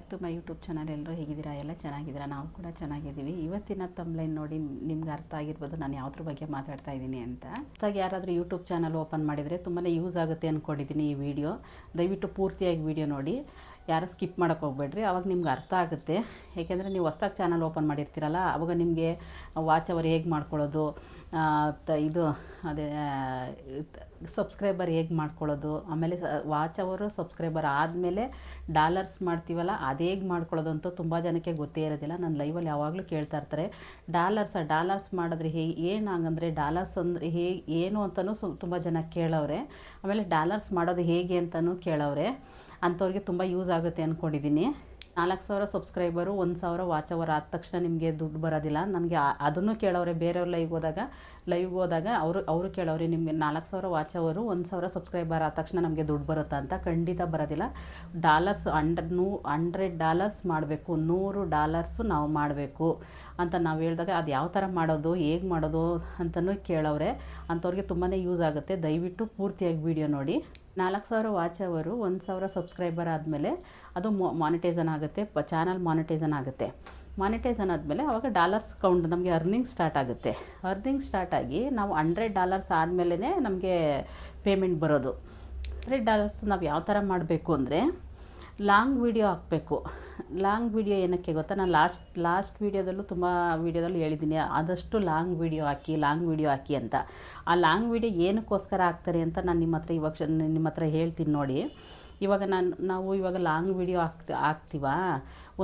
Back to my YouTube channel ಎಲ್ಲರೂ ಹೇಗಿದ್ದೀರಾ? ಎಲ್ಲ ಚೆನ್ನಾಗಿದ್ದೀರಾ? ನಾವು ಕೂಡ ಚೆನ್ನಾಗಿದ್ದೀವಿ. ಇವತ್ತಿನ ತಮ್ಲೈನ್ ನೋಡಿ ನಿಮ್ಗೆ ಅರ್ಥ ಆಗಿರ್ಬೋದು, ನಾನು ಯಾವುದ್ರ ಬಗ್ಗೆ ಮಾತಾಡ್ತಾ ಇದ್ದೀನಿ ಅಂತ. ಹೊಸ್ದಾಗಿ ಯಾರಾದರೂ ಯೂಟ್ಯೂಬ್ ಚಾನಲ್ ಓಪನ್ ಮಾಡಿದರೆ ತುಂಬಾ ಯೂಸ್ ಆಗುತ್ತೆ ಅಂದ್ಕೊಂಡಿದ್ದೀನಿ ಈ ವಿಡಿಯೋ ದಯವಿಟ್ಟು ಪೂರ್ತಿಯಾಗಿ ವಿಡಿಯೋ ನೋಡಿ. ಯಾರು ಸ್ಕಿಪ್ ಮಾಡೋಕ್ಕೆ ಹೋಗ್ಬೇಡ್ರಿ, ಅವಾಗ ನಿಮ್ಗೆ ಅರ್ಥ ಆಗುತ್ತೆ. ಏಕೆಂದರೆ ನೀವು ಹೊಸ್ದಾಗಿ ಚಾನಲ್ ಓಪನ್ ಮಾಡಿರ್ತೀರಲ್ಲ, ಅವಾಗ ನಿಮಗೆ ವಾಚ್ ಅವರ್ ಹೇಗೆ ಮಾಡ್ಕೊಳ್ಳೋದು ತ ಇದು, ಅದೇ ಸಬ್ಸ್ಕ್ರೈಬರ್ ಹೇಗೆ ಮಾಡ್ಕೊಳ್ಳೋದು? ಆಮೇಲೆ ವಾಚ್ ಅವರು ಸಬ್ಸ್ಕ್ರೈಬರ್ ಆದಮೇಲೆ ಡಾಲರ್ಸ್ ಮಾಡ್ತೀವಲ್ಲ, ಅದು ಹೇಗೆ ಮಾಡ್ಕೊಳ್ಳೋದು ಅಂತ ತುಂಬ ಜನಕ್ಕೆ ಗೊತ್ತೇ ಇರೋದಿಲ್ಲ. ನಾನು ಲೈವಲ್ಲಿ ಯಾವಾಗಲೂ ಕೇಳ್ತಾ ಇರ್ತಾರೆ ಡಾಲರ್ಸ ಡಾಲರ್ಸ್ ಮಾಡಿದ್ರೆ ಹೇ, ಏನು ಹಂಗಂದರೆ ಡಾಲರ್ಸ್ ಅಂದರೆ ಹೇಗೆ ಏನು ಅಂತಲೂ ಸು, ತುಂಬ ಜನ ಕೇಳವ್ರೆ. ಆಮೇಲೆ ಡಾಲರ್ಸ್ ಮಾಡೋದು ಹೇಗೆ ಅಂತಲೂ ಕೇಳವ್ರೆ. ಅಂಥವ್ರಿಗೆ ತುಂಬ ಯೂಸ್ ಆಗುತ್ತೆ ಅಂದ್ಕೊಂಡಿದ್ದೀನಿ ನಾಲ್ಕು ಸಾವಿರ ಸಬ್ಸ್ಕ್ರೈಬರು ಒಂದು ಸಾವಿರ ವಾಚ್ ಅವರ್ ಆದ ತಕ್ಷಣ ನಿಮಗೆ ದುಡ್ಡು ಬರೋದಿಲ್ಲ. ನನಗೆ ಅದನ್ನು ಕೇಳೋರೆ ಬೇರೆಯವ್ರ ಲೈವ್ ಹೋದಾಗ ಲೈವ್ ಹೋದಾಗ ಅವರು ಅವರು ಕೇಳೋರಿ ನಿಮಗೆ ನಾಲ್ಕು ಸಾವಿರ ವಾಚ್ ಅವರು ಒಂದು ಸಾವಿರ ಸಬ್ಸ್ಕ್ರೈಬರ್ ಆದ ತಕ್ಷಣ ನಮಗೆ ದುಡ್ಡು ಬರುತ್ತಾ ಅಂತ ಖಂಡಿತ ಬರೋದಿಲ್ಲ. ಡಾಲರ್ಸ್ ಅಂಡರ್ ನೂ ಹಂಡ್ರೆಡ್ ಡಾಲರ್ಸ್ ಮಾಡಬೇಕು, ನೂರು ಡಾಲರ್ಸು ನಾವು ಮಾಡಬೇಕು ಅಂತ ನಾವು ಹೇಳಿದಾಗ ಅದು ಯಾವ ಥರ ಮಾಡೋದು, ಹೇಗೆ ಮಾಡೋದು ಅಂತಲೂ ಕೇಳೋರೆ ಅಂಥವ್ರಿಗೆ ತುಂಬಾ ಯೂಸ್ ಆಗುತ್ತೆ. ದಯವಿಟ್ಟು ಪೂರ್ತಿಯಾಗಿ ವಿಡಿಯೋ ನೋಡಿ. ನಾಲ್ಕು ಸಾವಿರ ವಾಚ್ ಅವರು ಒಂದು ಸಾವಿರ ಸಬ್ಸ್ಕ್ರೈಬರ್ ಆದಮೇಲೆ ಅದು ಮಾನಿಟೈಸನ್ ಆಗುತ್ತೆ, ಪ ಚಾನಲ್ ಮಾನಿಟೈಸನ್ ಆಗುತ್ತೆ. ಮಾನಿಟೈಸನ್ ಆದಮೇಲೆ ಅವಾಗ ಡಾಲರ್ಸ್ ಕೌಂಟ್ ನಮಗೆ ಅರ್ನಿಂಗ್ ಸ್ಟಾರ್ಟ್ ಆಗುತ್ತೆ. ಅರ್ನಿಂಗ್ ಸ್ಟಾರ್ಟ್ ಆಗಿ ನಾವು ಹಂಡ್ರೆಡ್ ಡಾಲರ್ಸ್ ಆದಮೇಲೆ ನಮಗೆ ಪೇಮೆಂಟ್ ಬರೋದು. ಹಂಡ್ರೆಡ್ ಡಾಲರ್ಸ್ ನಾವು ಯಾವ ಥರ ಮಾಡಬೇಕು ಅಂದರೆ ಲಾಂಗ್ ವಿಡಿಯೋ ಹಾಕಬೇಕು. ಲಾಂಗ್ ವಿಡಿಯೋ ಏನಕ್ಕೆ ಗೊತ್ತಾ? ನಾನು ಲಾಸ್ಟ್ ಲಾಸ್ಟ್ ವೀಡಿಯೋದಲ್ಲೂ ತುಂಬ ವೀಡಿಯೋದಲ್ಲಿ ಹೇಳಿದ್ದೀನಿ ಆದಷ್ಟು ಲಾಂಗ್ ವಿಡಿಯೋ ಹಾಕಿ ಲಾಂಗ್ ವಿಡಿಯೋ ಹಾಕಿ ಅಂತ. ಆ ಲಾಂಗ್ ವಿಡಿಯೋ ಏನಕ್ಕೋಸ್ಕರ ಹಾಕ್ತಾರೆ ಅಂತ ನಾನು ನಿಮ್ಮ ಹತ್ರ ಇವಾಗ ನಿಮ್ಮ ಹತ್ರ ಹೇಳ್ತೀನಿ ನೋಡಿ. ಇವಾಗ ನಾನು, ನಾವು ಇವಾಗ ಲಾಂಗ್ ವಿಡಿಯೋ ಹಾಕ್ತಿ, ಹಾಕ್ತೀವಾ?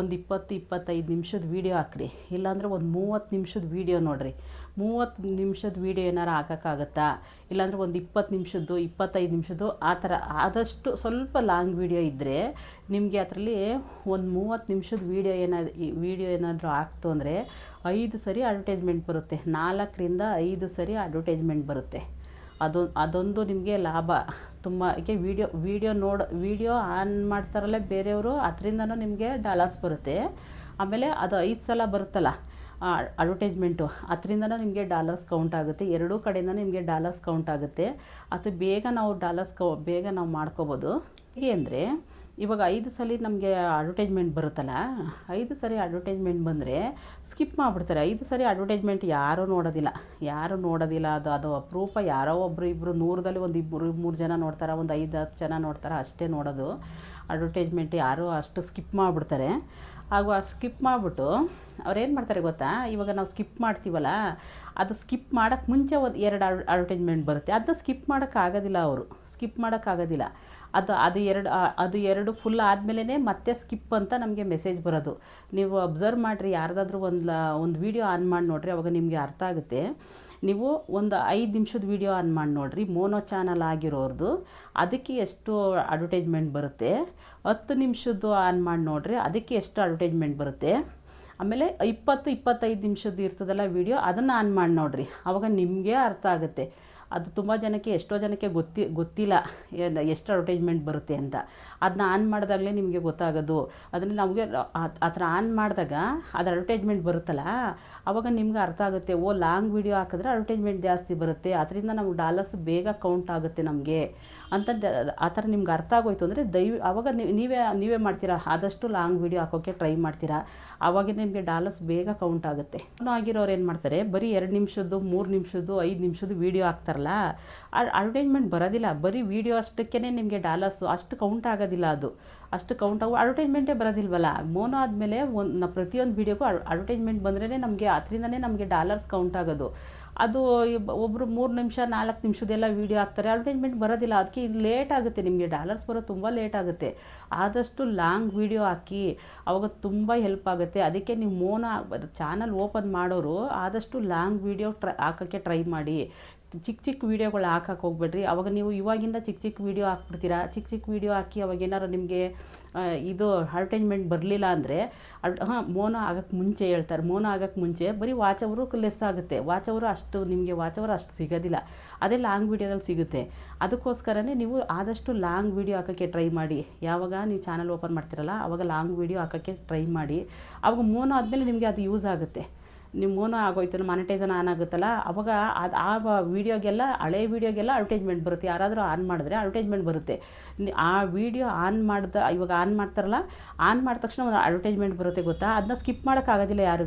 ಒಂದು ಇಪ್ಪತ್ತು, ಇಪ್ಪತ್ತೈದು ನಿಮಿಷದ ವೀಡಿಯೋ ಹಾಕ್ರಿ. ಇಲ್ಲಾಂದರೆ ಒಂದು ಮೂವತ್ತು ನಿಮಿಷದ ವೀಡಿಯೋ ನೋಡಿರಿ. ಮೂವತ್ತು ನಿಮಿಷದ ವೀಡಿಯೋ ಏನಾರು ಹಾಕೋಕ್ಕಾಗತ್ತಾ? ಇಲ್ಲಾಂದರೆ ಒಂದು ಇಪ್ಪತ್ತು ನಿಮಿಷದ್ದು, ಇಪ್ಪತ್ತೈದು ನಿಮಿಷದ್ದು, ಆ ಥರ ಆದಷ್ಟು ಸ್ವಲ್ಪ ಲಾಂಗ್ ವೀಡಿಯೋ ಇದ್ದರೆ ನಿಮಗೆ ಅದರಲ್ಲಿ ಒಂದು ಮೂವತ್ತು ನಿಮಿಷದ ವೀಡಿಯೋ ಏನಾದ್ರು ವೀಡಿಯೋ ಏನಾದರೂ ಹಾಕ್ತು ಅಂದರೆ ಐದು ಸರಿ ಅಡ್ವರ್ಟೈಸ್ಮೆಂಟ್ ಬರುತ್ತೆ. ನಾಲ್ಕರಿಂದ ಐದು ಸರಿ ಅಡ್ವರ್ಟೈಸ್ಮೆಂಟ್ ಬರುತ್ತೆ. ಅದು, ಅದೊಂದು ನಿಮಗೆ ಲಾಭ. ತುಂಬ ಏಕೆ ವೀಡಿಯೋ ವೀಡಿಯೋ ನೋಡ, ವೀಡಿಯೋ ಆನ್ ಮಾಡ್ತಾರಲ್ಲ ಬೇರೆಯವರು, ಅದರಿಂದನೂ ನಿಮಗೆ ಡಾಲರ್ಸ್ ಬರುತ್ತೆ. ಆಮೇಲೆ ಅದು ಐದು ಸಲ ಬರುತ್ತಲ್ಲ ಅಡ್ವರ್ಟೈಸ್ಮೆಂಟು, ಅದರಿಂದನೂ ನಿಮಗೆ ಡಾಲರ್ಸ್ ಕೌಂಟ್ ಆಗುತ್ತೆ. ಎರಡೂ ಕಡೆಯಿಂದ ನಿಮಗೆ ಡಾಲರ್ಸ್ ಕೌಂಟ್ ಆಗುತ್ತೆ. ಅದು ಬೇಗ ನಾವು ಡಾಲರ್ಸ್ ಕೌ, ಬೇಗ ನಾವು ಮಾಡ್ಕೋಬೋದು. ಹೇಗೆ ಅಂದರೆ ಇವಾಗ ಐದು ಸಲ ನಮಗೆ ಅಡ್ವರ್ಟೈಸ್ಮೆಂಟ್ ಬರುತ್ತಲ್ಲ, ಐದು ಸರಿ ಅಡ್ವರ್ಟೈಸ್ಮೆಂಟ್ ಬಂದರೆ ಸ್ಕಿಪ್ ಮಾಡಿಬಿಡ್ತಾರೆ. ಐದು ಸರಿ ಅಡ್ವರ್ಟೈಸ್ಮೆಂಟ್ ಯಾರೂ ನೋಡೋದಿಲ್ಲ. ಯಾರೂ ನೋಡೋದಿಲ್ಲ, ಅದು ಅದು ಅಪರೂಪ. ಯಾರೋ ಒಬ್ಬರು ಇಬ್ಬರು ನೂರದಲ್ಲಿ ಒಂದು ಇಬ್ಬರು ಮೂರು ಜನ ನೋಡ್ತಾರೆ, ಒಂದು ಐದು, ಹತ್ತು ಜನ ನೋಡ್ತಾರೆ, ಅಷ್ಟೇ ನೋಡೋದು. ಅಡ್ವರ್ಟೈಸ್ಮೆಂಟ್ ಯಾರೂ ಅಷ್ಟು ಸ್ಕಿಪ್ ಮಾಡಿಬಿಡ್ತಾರೆ. ಹಾಗೂ ಆ ಸ್ಕಿಪ್ ಮಾಡಿಬಿಟ್ಟು ಅವ್ರೇನು ಮಾಡ್ತಾರೆ ಗೊತ್ತಾ? ಇವಾಗ ನಾವು ಸ್ಕಿಪ್ ಮಾಡ್ತೀವಲ್ಲ, ಅದು ಸ್ಕಿಪ್ ಮಾಡೋಕ್ಕೆ ಮುಂಚೆ ಒಂದು ಎರಡು ಅಡ್ವರ್ಟೈಸ್ಮೆಂಟ್ ಬರುತ್ತೆ. ಅದನ್ನ ಸ್ಕಿಪ್ ಮಾಡೋಕ್ಕಾಗೋದಿಲ್ಲ ಅವರು. ಸ್ಕಿಪ್ ಮಾಡೋಕ್ಕಾಗೋದಿಲ್ಲ ಅದು ಅದು ಎರಡು ಅದು ಎರಡು ಫುಲ್ ಆದಮೇಲೆ ಮತ್ತೆ ಸ್ಕಿಪ್ ಅಂತ ನಮಗೆ ಮೆಸೇಜ್ ಬರೋದು. ನೀವು ಅಬ್ಸರ್ವ್ ಮಾಡಿರಿ, ಯಾರ್ದಾದ್ರೂ ಒಂದು ಒಂದು ವೀಡಿಯೋ ಆನ್ ಮಾಡಿ ನೋಡಿರಿ, ಅವಾಗ ನಿಮಗೆ ಅರ್ಥ ಆಗುತ್ತೆ. ನೀವು ಒಂದು ಐದು ನಿಮಿಷದ ವೀಡಿಯೋ ಆನ್ ಮಾಡಿ ನೋಡಿರಿ, ಮೋನೋ ಚಾನಲ್ ಆಗಿರೋರ್ದು, ಅದಕ್ಕೆ ಎಷ್ಟು ಅಡ್ವರ್ಟೈಸ್ಮೆಂಟ್ ಬರುತ್ತೆ? ಹತ್ತು ನಿಮಿಷದ್ದು ಆನ್ ಮಾಡಿ ನೋಡಿರಿ, ಅದಕ್ಕೆ ಎಷ್ಟು ಅಡ್ವರ್ಟೈಸ್ಮೆಂಟ್ ಬರುತ್ತೆ? ಆಮೇಲೆ ಇಪ್ಪತ್ತು, ಇಪ್ಪತ್ತೈದು ನಿಮಿಷದ್ದು ಇರ್ತದಲ್ಲ ವೀಡಿಯೋ ಅದನ್ನು ಆನ್ ಮಾಡಿ ನೋಡಿರಿ, ಅವಾಗ ನಿಮಗೆ ಅರ್ಥ ಆಗುತ್ತೆ. ಅದು ತುಂಬ ಜನಕ್ಕೆ, ಎಷ್ಟೋ ಜನಕ್ಕೆ ಗೊತ್ತಿ, ಗೊತ್ತಿಲ್ಲ ಎಷ್ಟು ಅಡ್ವರ್ಟೈಸ್ಮೆಂಟ್ ಬರುತ್ತೆ ಅಂತ. ಅದನ್ನ ಆನ್ ಮಾಡಿದಾಗಲೇ ನಿಮಗೆ ಗೊತ್ತಾಗೋದು. ಅದನ್ನು ನಮಗೆ ಆ ಥರ ಆನ್ ಮಾಡಿದಾಗ ಅದು ಅಡ್ವರ್ಟೈಸ್ಮೆಂಟ್ ಬರುತ್ತಲ್ಲ ಆವಾಗ ನಿಮ್ಗೆ ಅರ್ಥ ಆಗುತ್ತೆ, ಓ ಲಾಂಗ್ ವಿಡಿಯೋ ಹಾಕಿದ್ರೆ ಅಡ್ವರ್ಟೈಸ್ಮೆಂಟ್ ಜಾಸ್ತಿ ಬರುತ್ತೆ. ಅದರಿಂದ ನಮ್ಗೆ ಡಾಲರ್ಸ್ ಬೇಗ ಕೌಂಟ್ ಆಗುತ್ತೆ ನಮಗೆ. ಅಂತ ದ- ಆ ಥರ ನಿಮ್ಗೆ ಅರ್ಥ ಆಗೋಯ್ತು ಅಂದರೆ ದಯ ಆವಾಗ ನೀವು, ನೀವೇ ಮಾಡ್ತೀರಾ? ಆದಷ್ಟು ಲಾಂಗ್ ವೀಡಿಯೋ ಹಾಕೋಕ್ಕೆ ಟ್ರೈ ಮಾಡ್ತೀರಾ? ಆವಾಗ ನಿಮಗೆ ಡಾಲರ್ಸ್ ಬೇಗ ಕೌಂಟ್ ಆಗುತ್ತೆ. ಆಗಿರೋರು ಏನು ಮಾಡ್ತಾರೆ? ಬರೀ ಎರಡು ನಿಮಿಷದ್ದು, ಮೂರು ನಿಮಿಷದ್ದು, ಐದು ನಿಮಿಷದ್ದು ವೀಡಿಯೋ ಹಾಕ್ತಾರಲ್ಲ? ಅಡ್ವರ್ಟೈಸ್ಮೆಂಟ್ ಬರೋದಿಲ್ಲ. ಬರೀ ವೀಡಿಯೋ ಅಷ್ಟಕ್ಕೇ ನಿಮಗೆ ಡಾಲರ್ಸು ಅಷ್ಟು ಕೌಂಟ್ ಆಗೋದಿಲ್ಲ ಅದು. ಅಷ್ಟು ಕೌಂಟ್ ಆಗೋ ಅಡ್ವರ್ಟೈಸ್ಮೆಂಟೇ ಬರೋದಿಲ್ವಲ್ಲ? ಮೋನೋ ಆದಮೇಲೆ ಒಂದು ಪ್ರತಿಯೊಂದು ವೀಡಿಯೋಗೂ ಅಡ್ವರ್ಟೈಸ್ಮೆಂಟ್ ಬಂದ್ರೇ ನಮಗೆ ಅದರಿಂದನೇ ನಮಗೆ ಡಾಲರ್ಸ್ ಕೌಂಟ್ ಆಗೋದು. ಅದು ಒಬ್ಬರು ಮೂರು ನಿಮಿಷ, ನಾಲ್ಕು ನಿಮಿಷದೆಲ್ಲ ವೀಡಿಯೋ ಹಾಕ್ತಾರೆ. ಅಡ್ವರ್ಟೈಸ್ಮೆಂಟ್ ಬರೋದಿಲ್ಲ. ಅದಕ್ಕೆ ಇದು ಲೇಟ್ ಆಗುತ್ತೆ. ನಿಮಗೆ ಡಾಲರ್ಸ್ ಬರೋದು ತುಂಬ ಲೇಟ್ ಆಗುತ್ತೆ. ಆದಷ್ಟು ಲಾಂಗ್ ವೀಡಿಯೋ ಹಾಕಿ, ಅವಾಗ ತುಂಬ ಹೆಲ್ಪ್ ಆಗುತ್ತೆ. ಅದಕ್ಕೆ ನೀವು ಮೋನ ಚಾನಲ್ ಓಪನ್ ಮಾಡೋರು ಆದಷ್ಟು ಲಾಂಗ್ ವೀಡಿಯೋ ಟ್ರೈ, ಹಾಕೋಕ್ಕೆ ಟ್ರೈ ಮಾಡಿ. ಚಿಕ್ಕ ಚಿಕ್ಕ ವೀಡಿಯೋಗಳು ಹಾಕಕ್ಕೆ ಹೋಗ್ಬೇಡ್ರಿ. ಅವಾಗ ನೀವು ಇವಾಗಿಂದ ಚಿಕ್ಕ ಚಿಕ್ಕ ವೀಡಿಯೋ ಹಾಕ್ಬಿಡ್ತೀರಾ? ಚಿಕ್ಕ ಚಿಕ್ಕ ವೀಡಿಯೋ ಹಾಕಿ ಅವಾಗ ಏನಾರು ನಿಮಗೆ ಇದು ಅಡ್ವರ್ಟೈಸ್ಮೆಂಟ್ ಬರಲಿಲ್ಲ ಅಂದರೆ ಅಡ್ ಹಾಂ, ಮೋನೋ ಆಗೋಕ್ಕೆ ಮುಂಚೆ ಹೇಳ್ತಾರೆ. ಮೋನೋ ಆಗೋಕ್ಕೆ ಮುಂಚೆ ಬರೀ ವಾಚ್ ಅವರು ಲೆಸ್ ಆಗುತ್ತೆ. ವಾಚ್ ಅವರು ಅಷ್ಟು, ನಿಮಗೆ ವಾಚ್ ಅವರು ಅಷ್ಟು ಸಿಗೋದಿಲ್ಲ. ಅದೇ ಲಾಂಗ್ ವೀಡಿಯೋದಲ್ಲಿ ಸಿಗುತ್ತೆ. ಅದಕ್ಕೋಸ್ಕರನೇ ನೀವು ಆದಷ್ಟು ಲಾಂಗ್ ವೀಡಿಯೋ ಹಾಕೋಕ್ಕೆ ಟ್ರೈ ಮಾಡಿ. ಯಾವಾಗ ನೀವು ಚಾನಲ್ ಓಪನ್ ಮಾಡ್ತೀರಲ್ಲ ಆವಾಗ ಲಾಂಗ್ ವೀಡಿಯೋ ಹಾಕೋಕ್ಕೆ ಟ್ರೈ ಮಾಡಿ. ಅವಾಗ ಮೋನೋ ಆದಮೇಲೆ ನಿಮಗೆ ಅದು ಯೂಸ್ ಆಗುತ್ತೆ. ನಿಮ್ಮ ಆಗೋಯ್ತಲ್ಲ ಆಗೋಯ್ತು ಮಾನಿಟೈಸನ್ ಆನ್ ಆಗುತ್ತಲ್ಲ, ಅವಾಗ ಅದು ಆ ವೀಡಿಯೋಗೆಲ್ಲ ಹಳೆ ವೀಡಿಯೋಗೆಲ್ಲ ಅಡ್ವರ್ಟೈಸ್ಮೆಂಟ್ ಬರುತ್ತೆ. ಯಾರಾದರೂ ಆನ್ ಮಾಡಿದ್ರೆ ಅಡ್ವರ್ಟೈಸ್ಮೆಂಟ್ ಬರುತ್ತೆ. ಆ ವೀಡಿಯೋ ಆನ್ ಮಾಡ್ದ, ಇವಾಗ ಆನ್ ಮಾಡ್ತಾರಲ್ಲ ಆನ್ ಮಾಡಿದ ತಕ್ಷಣ ಒಂದು ಅಡ್ವರ್ಟೈಸ್ಮೆಂಟ್ ಬರುತ್ತೆ ಗೊತ್ತಾ? ಅದನ್ನ ಸ್ಕಿಪ್ ಮಾಡೋಕ್ಕಾಗೋದಿಲ್ಲ ಯಾರೂ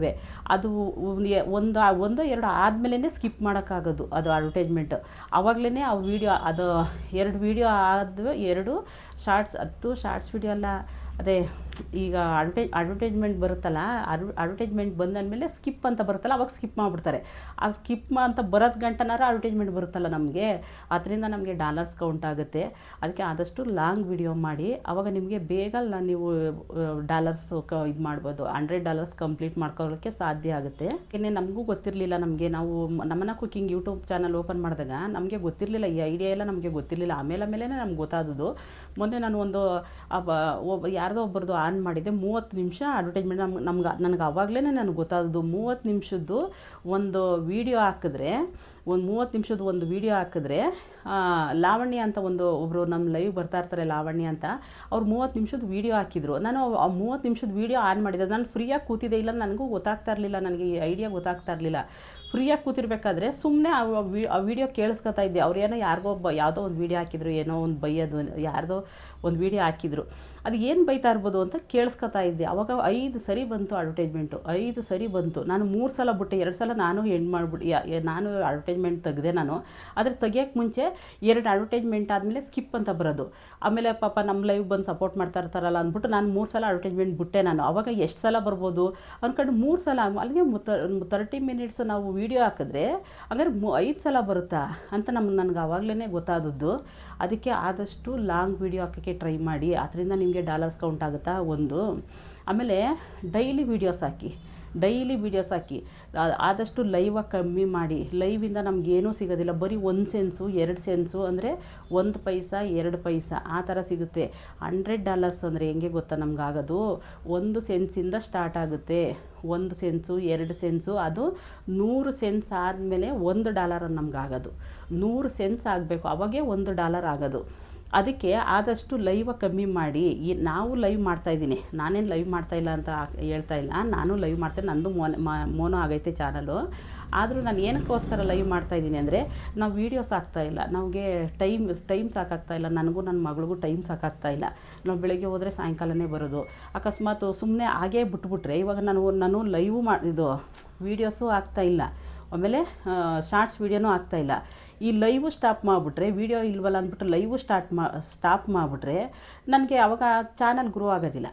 ಅದು ಒಂದು- ಒಂದು ಒಂದು, ಎರಡು ಆದಮೇಲೆ ಸ್ಕಿಪ್ ಮಾಡೋಕ್ಕಾಗೋದು ಅದು ಅಡ್ವರ್ಟೈಸ್ಮೆಂಟ್ ಆವಾಗಲೇ ಆ ವೀಡಿಯೋ ಅದು ಎರಡು ವೀಡಿಯೋ ಆದ ಎರಡು ಶಾರ್ಟ್ಸ್ ಹತ್ತು ಶಾರ್ಟ್ಸ್ ವಿಡಿಯೋ ಅಲ್ಲ, ಅದೇ ಈಗ ಅಡ್ವರ್ಟೈಸ್ ಅಡ್ವರ್ಟೈಸ್ಮೆಂಟ್ ಬರುತ್ತಲ್ಲ ಅಡ್ವ ಅಡ್ವರ್ಟೈಸ್ಮೆಂಟ್ ಬಂದಾದ್ಮೇಲೆ ಸ್ಕಿಪ್ ಅಂತ ಬರುತ್ತಲ್ಲ, ಅವಾಗ ಸ್ಕಿಪ್ ಮಾಡಿಬಿಡ್ತಾರೆ. ಆ ಸ್ಕಿಪ್ ಅಂತ ಬರೋದು ಗಂಟನಾರ ಅಡ್ವರ್ಟೈಸ್ಮೆಂಟ್ ಬರುತ್ತಲ್ಲ ನಮಗೆ. ಅದರಿಂದ ನಮಗೆ ಡಾಲರ್ಸ್ ಕೌಂಟ್ ಆಗುತ್ತೆ. ಅದಕ್ಕೆ ಆದಷ್ಟು ಲಾಂಗ್ ವಿಡಿಯೋ ಮಾಡಿ. ಅವಾಗ ನಿಮಗೆ ಬೇಗ ನೀವು ಡಾಲರ್ಸ್ ಕ ಇದು ಮಾಡ್ಬೋದು. ಹಂಡ್ರೆಡ್ ಡಾಲರ್ಸ್ ಕಂಪ್ಲೀಟ್ ಮಾಡ್ಕೊಳ್ಳೋಕ್ಕೆ ಸಾಧ್ಯ ಆಗುತ್ತೆ. ಏನೇ ನಮಗೂ ಗೊತ್ತಿರಲಿಲ್ಲ ನಮಗೆ. ನಾವು ನಮ್ಮನ ನಮ್ಮನ್ನ ಕುಕಿಂಗ್ ಯೂಟ್ಯೂಬ್ ಚಾನಲ್ ಓಪನ್ ಮಾಡಿದಾಗ ನಮಗೆ ಗೊತ್ತಿರಲಿಲ್ಲ. ಈ ಐಡಿಯಾ ಎಲ್ಲ ನಮಗೆ ಗೊತ್ತಿರಲಿಲ್ಲ. ಆಮೇಲೆ ಆಮೇಲೆ ನಮ್ಗೆ ಗೊತ್ತಾದದ್ದು. ಮೊನ್ನೆ ನಾನು ಒಂದು ಯಾರ್ದೋ ಒಬ್ಬರದು ಆನ್ ಮಾಡಿದೆ. ಮೂವತ್ತು ನಿಮಿಷ ಅಡ್ವರ್ಟೈಸ್ಮೆಂಟ್ ನಮ್ಗೆ ನಮ್ಗೆ, ನನಗೆ ಆವಾಗಲೇ ನನಗೆ ಗೊತ್ತಾದದ್ದು. ಮೂವತ್ತು ನಿಮಿಷದ್ದು ಒಂದು ವಿಡಿಯೋ ಹಾಕಿದ್ರೆ, ಒಂದು ಮೂವತ್ತು ನಿಮಿಷದ ಒಂದು ವಿಡಿಯೋ ಹಾಕಿದ್ರೆ ಲಾವಣ್ಯ ಅಂತ ಒಂದು ಒಬ್ಬರು ನಮ್ಮ ಲೈವ್ ಬರ್ತಾ ಇರ್ತಾರೆ ಲಾವಣ್ಯ ಅಂತ, ಅವ್ರು ಮೂವತ್ತು ನಿಮಿಷದ ವೀಡಿಯೋ ಹಾಕಿದ್ರು. ನಾನು ಆ ಮೂವತ್ತು ನಿಮಿಷದ ವೀಡಿಯೋ ಆನ್ ಮಾಡಿದೆ. ನಾನು ಫ್ರೀಯಾಗಿ ಕೂತಿದ್ದೆ ಇಲ್ಲ, ನನಗೂ ಗೊತ್ತಾಗ್ತಾ ಇರಲಿಲ್ಲ, ನನಗೆ ಈ ಐಡಿಯಾ ಗೊತ್ತಾಗ್ತಾ ಇರಲಿಲ್ಲ. ಫ್ರೀಯಾಗಿ ಕೂತಿರ್ಬೇಕಾದ್ರೆ ಸುಮ್ಮನೆ ಆ ವಿಡಿಯೋ ಕೇಳಿಸ್ಕೊತಾ ಇದ್ದೆ. ಅವ್ರು ಏನೋ ಯಾರಿಗೋ ಒಬ್ಬ, ಯಾವುದೋ ಒಂದು ವೀಡಿಯೋ ಹಾಕಿದ್ರು, ಏನೋ ಒಂದು ಬೈಯೋದು, ಯಾರ್ದೋ ಒಂದು ವೀಡಿಯೋ ಹಾಕಿದ್ರು. ಅದು ಏನು ಬೈತಾ ಇರ್ಬೋದು ಅಂತ ಕೇಳಿಸ್ಕೊತಾ ಇದ್ದೆ. ಅವಾಗ ಐದು ಸರಿ ಬಂತು ಅಡ್ವರ್ಟೈಸ್ಮೆಂಟು ಐದು ಸರಿ ಬಂತು. ನಾನು ಮೂರು ಸಲ ಬಿಟ್ಟೆ, ಎರಡು ಸಲ ನಾನು ಎಂಡ್ ಮಾಡಿಬಿಟ್ಟು ನಾನು ಅಡ್ವರ್ಟೈಸ್ಮೆಂಟ್ ತೆಗೆದೆ ನಾನು. ಆದರೆ ತೆಗಿಯೋಕ್ಕೆ ಮುಂಚೆ ಎರಡು ಅಡ್ವರ್ಟೈಸ್ಮೆಂಟ್ ಆದಮೇಲೆ ಸ್ಕಿಪ್ ಅಂತ ಬರೋದು. ಆಮೇಲೆ ಪಾಪ ನಮ್ಮ ಲೈವ್ ಬಂದು ಸಪೋರ್ಟ್ ಮಾಡ್ತಾ ಇರ್ತಾರಲ್ಲ ಅಂದ್ಬಿಟ್ಟು ನಾನು ಮೂರು ಸಲ ಅಡ್ವರ್ಟೈಸ್ಮೆಂಟ್ ಬಿಟ್ಟೆ ನಾನು. ಅವಾಗ ಎಷ್ಟು ಸಲ ಬರ್ಬೋದು? ಅಂದ್ಕೊಂಡು ಮೂರು ಸಲ ಅಲ್ಲಿಗೆ ತರ್ಟಿ ಮಿನಿಟ್ಸ್ ನಾವು ವೀಡಿಯೋ ಹಾಕಿದ್ರೆ ಹಂಗಾರೆ ಐದು ಸಲ ಬರುತ್ತಾ ಅಂತ ನಮ್ಗೆ ನನಗೆ ಆವಾಗಲೇ ಗೊತ್ತಾದದ್ದು. ಅದಕ್ಕೆ ಆದಷ್ಟು ಲಾಂಗ್ ವೀಡಿಯೋ ಹಾಕೋಕ್ಕೆ ಟ್ರೈ ಮಾಡಿ. ಅದರಿಂದ ನಿಮಗೆ ಡಾಲರ್ಸ್ ಕೌಂಟ್ ಆಗುತ್ತಾ? ಒಂದು. ಆಮೇಲೆ ಡೈಲಿ ವೀಡಿಯೋಸ್ ಹಾಕಿ. ಡೈಲಿ ವೀಡಿಯೋಸ್ ಹಾಕಿ. ಆದಷ್ಟು ಲೈವಾಗಿ ಕಮ್ಮಿ ಮಾಡಿ. ಲೈವಿಂದ ನಮಗೇನೂ ಸಿಗೋದಿಲ್ಲ. ಬರೀ ಒಂದು ಸೆನ್ಸು ಎರಡು ಸೆನ್ಸು ಅಂದರೆ ಒಂದು ಪೈಸಾ, ಎರಡು ಪೈಸಾ ಆ ಥರ ಸಿಗುತ್ತೆ. ಹಂಡ್ರೆಡ್ ಡಾಲರ್ಸ್ ಅಂದರೆ ಹೆಂಗೆ ಗೊತ್ತಾ ನಮ್ಗೆ ಆಗೋದು? ಒಂದು ಸೆನ್ಸಿಂದ ಸ್ಟಾರ್ಟ್ ಆಗುತ್ತೆ. ಒಂದು ಸೆನ್ಸು ಎರಡು ಸೆನ್ಸು ಅದು ನೂರು ಸೆನ್ಸ್ ಆದಮೇಲೆ ಒಂದು ಡಾಲರ್ ನಮ್ಗೆ ಆಗೋದು. ನೂರು ಸೆನ್ಸ್ ಆಗಬೇಕು. ಅವಾಗೇ ಒಂದು ಡಾಲರ್ ಆಗೋದು. ಅದಕ್ಕೆ ಆದಷ್ಟು ಲೈವ ಕಮ್ಮಿ ಮಾಡಿ. ಈ ನಾವು ಲೈವ್ ಮಾಡ್ತಾ ಇದ್ದೀನಿ. ನಾನೇನು ಲೈವ್ ಮಾಡ್ತಾ ಇಲ್ಲ ಅಂತ ಹೇಳ್ತಾ ಇಲ್ಲ. ನಾನು ಲೈವ್ ಮಾಡ್ತೇನೆ. ನಂದು ಮೋನ್ ಮೋನೋ ಆಗೈತೆ ಚಾನಲು. ಆದರೂ ನಾನು ಏನಕ್ಕೋಸ್ಕರ ಲೈವ್ ಮಾಡ್ತಾ ಇದ್ದೀನಿ ಅಂದರೆ, ನಾವು ವೀಡಿಯೋಸ್ ಇಲ್ಲ. ನಮಗೆ ಟೈಮ್ ಟೈಮ್ ಸಾಕಾಗ್ತಾ ಇಲ್ಲ. ನನಗೂ ನನ್ನ ಮಗಳಿಗೂ ಟೈಮ್ ಸಾಕಾಗ್ತಾ ಇಲ್ಲ. ನಾವು ಬೆಳಗ್ಗೆ ಹೋದರೆ ಸಾಯಂಕಾಲನೇ ಬರೋದು. ಅಕಸ್ಮಾತ್ ಸುಮ್ಮನೆ ಹಾಗೇ ಬಿಟ್ಬಿಟ್ರೆ, ಇವಾಗ ನಾನು ನಾನು ಲೈವ್ ಮಾಡಿದ್ದು ವೀಡಿಯೋಸು ಆಗ್ತಾ ಇಲ್ಲ. ಆಮೇಲೆ ಶಾರ್ಟ್ಸ್ ವೀಡಿಯೋನೂ ಆಗ್ತಾ ಇಲ್ಲ. ಈ ಲೈವು ಸ್ಟಾಪ್ ಮಾಡಿಬಿಟ್ರೆ ವೀಡಿಯೋ ಇಲ್ವಲ್ಲ ಅಂದ್ಬಿಟ್ಟು ಲೈವು ಸ್ಟಾರ್ಟ್ ಮಾ ಸ್ಟಾಪ್ ಮಾಡಿಬಿಟ್ರೆ, ನನಗೆ ಅವಾಗ ಚಾನಲ್ ಗ್ರೋ ಆಗೋದಿಲ್ಲ.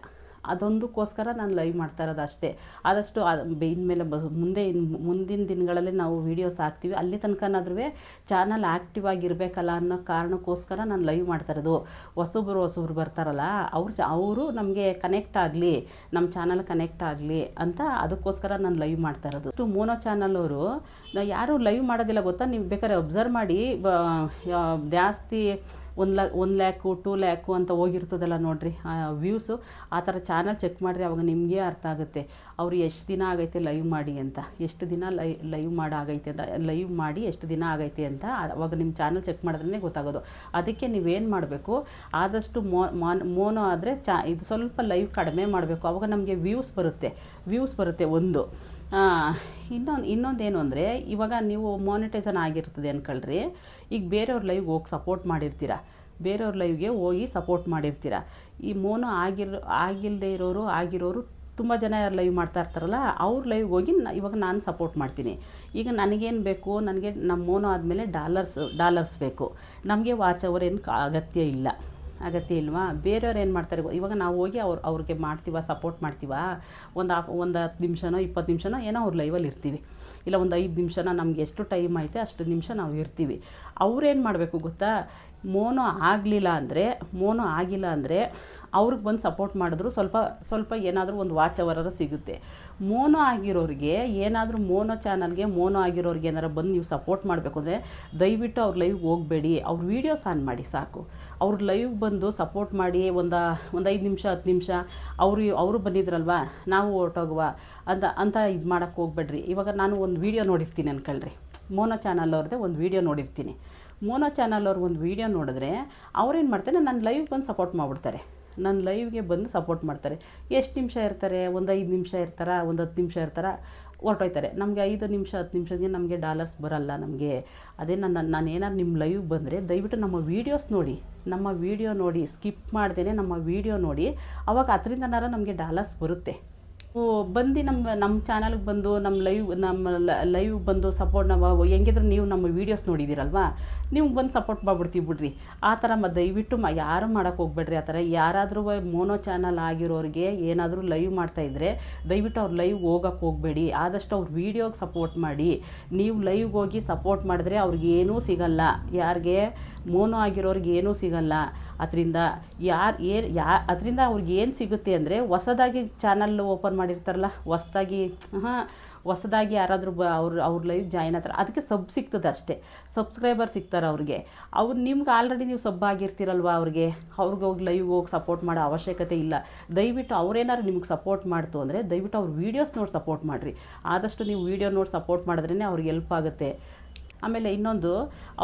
ಅದೊಂದಕ್ಕೋಸ್ಕರ ನಾನು ಲೈವ್ ಮಾಡ್ತಾ ಇರೋದು ಅಷ್ಟೇ. ಆದಷ್ಟು ಇನ್ಮೇಲೆ ಬ ಮುಂದೆ ಇನ್- ಮುಂದಿನ ದಿನಗಳಲ್ಲಿ ನಾವು ವೀಡಿಯೋಸ್ ಹಾಕ್ತೀವಿ. ಅಲ್ಲಿ ತನಕನಾದ್ರೂ ಚಾನಲ್ ಆ್ಯಕ್ಟಿವ್ ಆಗಿರಬೇಕಲ್ಲ ಅನ್ನೋ ಕಾರಣಕ್ಕೋಸ್ಕರ ನಾನು ಲೈವ್ ಮಾಡ್ತಾ ಇರೋದು. ಹೊಸಬ್ರು ಹೊಸಬ್ರು ಬರ್ತಾರಲ್ಲ, ಅವ್ರು ಅವರು ನಮಗೆ ಕನೆಕ್ಟ್ ಆಗಲಿ ನಮ್ಮ ಚಾನಲ್ ಕನೆಕ್ಟ್ ಆಗಲಿ ಅಂತ ಅದಕ್ಕೋಸ್ಕರ ನಾನು ಲೈವ್ ಮಾಡ್ತಾ ಇರೋದು. ಮೋನೋ ಚಾನಲ್ ಅವರು ಯಾರು ಲೈವ್ ಮಾಡೋದಿಲ್ಲ ಗೊತ್ತಾ? ನೀವು ಬೇಕಾದ್ರೆ ಅಬ್ಸರ್ವ್ ಮಾಡಿ ಜಾಸ್ತಿ ಒಂದು ಲ್ಯಾ ಒಂದು ಲ್ಯಾಕು, ಟೂ ಲ್ಯಾಕು ಅಂತ ಹೋಗಿರ್ತದಲ್ಲ ನೋಡಿರಿ ವ್ಯೂಸು, ಆ ಥರ ಚಾನಲ್ ಚೆಕ್ ಮಾಡಿರಿ ಅವಾಗ ನಿಮಗೆ ಅರ್ಥ ಆಗುತ್ತೆ. ಅವರು ಎಷ್ಟು ದಿನ ಆಗೈತೆ ಲೈವ್ ಮಾಡಿ ಅಂತ, ಎಷ್ಟು ದಿನ ಲೈ, ಲೈವ್ ಮಾಡಾಗೈತೆ ಅಂತ, ಲೈವ್ ಮಾಡಿ ಎಷ್ಟು ದಿನ ಆಗೈತೆ ಅಂತ ಅವಾಗ ನಿಮ್ಮ ಚಾನಲ್ ಚೆಕ್ ಮಾಡಿದ್ರೇ ಗೊತ್ತಾಗೋದು. ಅದಕ್ಕೆ ನೀವೇನು ಮಾಡಬೇಕು, ಆದಷ್ಟು ಮೋನೋ ಆದರೆ ಚಾ, ಇದು ಸ್ವಲ್ಪ ಲೈವ್ ಕಡಿಮೆ ಮಾಡಬೇಕು, ಅವಾಗ ನಮಗೆ ವ್ಯೂಸ್ ಬರುತ್ತೆ ವ್ಯೂಸ್ ಬರುತ್ತೆ ಒಂದು. ಇನ್ನೊಂದು, ಇನ್ನೊಂದೇನು ಅಂದರೆ, ಇವಾಗ ನೀವು ಮಾನಿಟೈಸನ್ ಆಗಿರ್ತದೆ ಅನ್ಕೊಳ್ರಿ ಈಗ ಬೇರೆಯವ್ರ ಲೈವ್ಗೆ ಹೋಗಿ ಸಪೋರ್ಟ್ ಮಾಡಿರ್ತೀರ. ಬೇರೆಯವ್ರ ಲೈವ್ಗೆ ಹೋಗಿ ಸಪೋರ್ಟ್ ಮಾಡಿರ್ತೀರ. ಈ ಮೋನೋ ಆಗಿರೋ ಆಗಿಲ್ಲದೆ ಇರೋರು, ಆಗಿರೋರು ತುಂಬ ಜನ ಲೈವ್ ಮಾಡ್ತಾ ಇರ್ತಾರಲ್ಲ, ಅವ್ರ ಲೈವ್ಗೆ ಹೋಗಿ ಇವಾಗ ನಾನು ಸಪೋರ್ಟ್ ಮಾಡ್ತೀನಿ. ಈಗ ನನಗೇನು ಬೇಕು? ನನಗೆ ನಮ್ಮ ಮೋನೋ ಆದಮೇಲೆ ಡಾಲರ್ಸ್ ಡಾಲರ್ಸ್ ಬೇಕು. ನಮಗೆ ವಾಚ್ ಅವರ್ ಏನು ಅಗತ್ಯ ಇಲ್ಲ. ಅಗತ್ಯ ಇಲ್ವಾ? ಬೇರೆಯವ್ರು ಏನು ಮಾಡ್ತಾರೆ ಇವಾಗ ನಾವು ಹೋಗಿ ಅವ್ರು, ಅವ್ರಿಗೆ ಮಾಡ್ತೀವ ಸಪೋರ್ಟ್ ಮಾಡ್ತೀವ? ಒಂದು ಹಾಫ್ ಒಂದು ಹತ್ತು ನಿಮಿಷನೋ, ಇಪ್ಪತ್ತು ನಿಮಿಷನೋ ಏನೋ ಅವ್ರ ಲೈವಲ್ಲಿ ಇರ್ತೀವಿ. ಇಲ್ಲ ಒಂದು ಐದು ನಿಮಿಷನ ನಮ್ಗೆ ಎಷ್ಟು ಟೈಮ್ ಐತೆ ಅಷ್ಟು ನಿಮಿಷ ನಾವು ಇರ್ತೀವಿ. ಅವ್ರೇನು ಮಾಡಬೇಕು ಗೊತ್ತಾ? ಮೋನೋ ಆಗಲಿಲ್ಲ ಅಂದರೆ, ಮೋನೋ ಆಗಿಲ್ಲ ಅಂದರೆ ಅವ್ರಿಗೆ ಬಂದು ಸಪೋರ್ಟ್ ಮಾಡಿದ್ರು ಸ್ವಲ್ಪ ಸ್ವಲ್ಪ ಏನಾದರೂ ಒಂದು ವಾಚ್ ಅವರರ ಸಿಗುತ್ತೆ. ಮೋನೋ ಆಗಿರೋರಿಗೆ ಏನಾದರೂ ಮೋನೋ ಚಾನಲ್ಗೆ ಮೋನೋ ಆಗಿರೋರಿಗೆ ಏನಾರು ಬಂದು ನೀವು ಸಪೋರ್ಟ್ ಮಾಡಬೇಕು ಅಂದರೆ ದಯವಿಟ್ಟು ಅವ್ರ ಲೈವ್ಗೆ ಹೋಗಬೇಡಿ. ಅವ್ರ ವೀಡಿಯೋಸ್ ಆನ್ ಮಾಡಿ ಸಾಕು. ಅವ್ರ ಲೈವ್ ಬಂದು ಸಪೋರ್ಟ್ ಮಾಡಿ ಒಂದು ಒಂದು ಐದು ನಿಮಿಷ, ಹತ್ತು ನಿಮಿಷ ಅವರು ಅವರು ಬಂದಿದ್ರಲ್ವಾ? ನಾವು ಹೊರಟೋಗುವ ಅಂತ ಅಂತ ಇದು ಮಾಡೋಕ್ಕೆ ಹೋಗ್ಬೇಡ್ರಿ. ಇವಾಗ ನಾನು ಒಂದು ವೀಡಿಯೋ ನೋಡಿರ್ತೀನಿ ಅನ್ಕೊಳ್ರಿ. ಮೋನೋ ಚಾನಲ್ ಅವ್ರದ್ದೇ ಒಂದು ವೀಡಿಯೋ ನೋಡಿರ್ತೀನಿ. ಮೋನೋ ಚಾನಲ್ ಅವ್ರ ಒಂದು ವೀಡಿಯೋ ನೋಡಿದ್ರೆ ಅವ್ರೇನು ಮಾಡ್ತಾರೆ ನನ್ನ ಲೈವ್ ಬಂದು ಸಪೋರ್ಟ್ ಮಾಡಿಬಿಡ್ತಾರೆ. ನನ್ನ ಲೈವ್ಗೆ ಬಂದು ಸಪೋರ್ಟ್ ಮಾಡ್ತಾರೆ. ಎಷ್ಟು ನಿಮಿಷ ಇರ್ತಾರೆ? ಒಂದು ಐದು ನಿಮಿಷ ಇರ್ತಾರ? ಒಂದು ಹತ್ತು ನಿಮಿಷ ಇರ್ತಾರ? ಹೊರಟೋಯ್ತಾರೆ. ನಮಗೆ ಐದು ನಿಮಿಷ, ಹತ್ತು ನಿಮಿಷಕ್ಕೆ ನಮಗೆ ಡಾಲರ್ಸ್ ಬರಲ್ಲ ನಮಗೆ. ಅದೇ ನನ್ನ, ನಾನು ಏನಾದ್ರು ನಿಮ್ಮ ಲೈವ್ ಬಂದರೆ ದಯವಿಟ್ಟು ನಮ್ಮ ವೀಡಿಯೋಸ್ ನೋಡಿ. ನಮ್ಮ ವೀಡಿಯೋ ನೋಡಿ ಸ್ಕಿಪ್ ಮಾಡ್ದೇ ನಮ್ಮ ವೀಡಿಯೋ ನೋಡಿ. ಅವಾಗ ಅದರಿಂದನಾರ ನಮಗೆ ಡಾಲರ್ಸ್ ಬರುತ್ತೆ. ಬಂದು ನಮ್ಮ ನಮ್ಮ ಚಾನಲ್ಗೆ ಬಂದು, ನಮ್ಮ ಲೈವ್ ನಮ್ಮ ಲೈವ್ ಬಂದು ಸಪೋರ್ಟ್ ನಾವು ಹೆಂಗಿದ್ರು ನೀವು ನಮ್ಮ ವೀಡಿಯೋಸ್ ನೋಡಿದ್ದೀರಲ್ವಾ ನೀವು ಬಂದು ಸಪೋರ್ಟ್ ಮಾಡ್ಬಿಡ್ತೀವಿ ಬಿಡ್ರಿ. ಆ ಥರ ಮ, ದಯವಿಟ್ಟು ಮ, ಯಾರು ಮಾಡೋಕ್ಕೆ ಹೋಗ್ಬೇಡ್ರಿ ಆ ಥರ. ಯಾರಾದರೂ ಮೋನೋ ಚಾನಲ್ ಆಗಿರೋರಿಗೆ ಏನಾದರೂ ಲೈವ್ ಮಾಡ್ತಾಯಿದ್ರೆ ದಯವಿಟ್ಟು ಅವ್ರು ಲೈವ್ ಹೋಗೋಕ್ಕೆ ಹೋಗಬೇಡಿ. ಆದಷ್ಟು ಅವ್ರ ವೀಡಿಯೋಗೆ ಸಪೋರ್ಟ್ ಮಾಡಿ. ನೀವು ಲೈವ್ಗೆ ಹೋಗಿ ಸಪೋರ್ಟ್ ಮಾಡಿದ್ರೆ ಅವ್ರಿಗೆ ಏನೂ ಸಿಗಲ್ಲ. ಯಾರಿಗೆ? ಮೋನೋ ಆಗಿರೋರಿಗೆ ಏನೂ ಸಿಗಲ್ಲ. ಅದರಿಂದ ಯಾರು ಏನು ಯಾ ಅದರಿಂದ ಅವ್ರಿಗೆ ಏನು ಸಿಗುತ್ತೆ ಅಂದರೆ ಹೊಸದಾಗಿ ಚಾನಲ್ ಓಪನ್ ಮಾಡಿರ್ತಾರಲ್ಲ, ಹೊಸ್ದಾಗಿ, ಹಾಂ, ಹೊಸದಾಗಿ ಯಾರಾದರೂ ಬ ಅವ್ರು ಅವ್ರ ಲೈವ್ ಜಾಯ್ನ್ ಆಗ್ತಾರೆ ಅದಕ್ಕೆ ಸಬ್ ಸಿಗ್ತದೆ ಅಷ್ಟೇ. ಸಬ್ಸ್ಕ್ರೈಬರ್ ಸಿಗ್ತಾರೆ ಅವ್ರಿಗೆ. ಅವ್ರು ನಿಮ್ಗೆ ಆಲ್ರೆಡಿ ನೀವು ಸಬ್ ಆಗಿರ್ತೀರಲ್ವ ಅವ್ರಿಗೆ? ಅವ್ರಿಗೆ ಹೋಗಿ ಲೈವ್ ಹೋಗಿ ಸಪೋರ್ಟ್ ಮಾಡೋ ಅವಶ್ಯಕತೆ ಇಲ್ಲ. ದಯವಿಟ್ಟು ಅವ್ರೇನಾದ್ರು ನಿಮ್ಗೆ ಸಪೋರ್ಟ್ ಮಾಡ್ತು ಅಂದರೆ ದಯವಿಟ್ಟು ಅವ್ರ ವೀಡಿಯೋಸ್ ನೋಡಿ ಸಪೋರ್ಟ್ ಮಾಡಿರಿ. ಆದಷ್ಟು ನೀವು ವೀಡಿಯೋ ನೋಡಿ ಸಪೋರ್ಟ್ ಮಾಡಿದ್ರೇ ಅವ್ರಿಗೆ ಹೆಲ್ಪ್ ಆಗುತ್ತೆ. ಆಮೇಲೆ ಇನ್ನೊಂದು,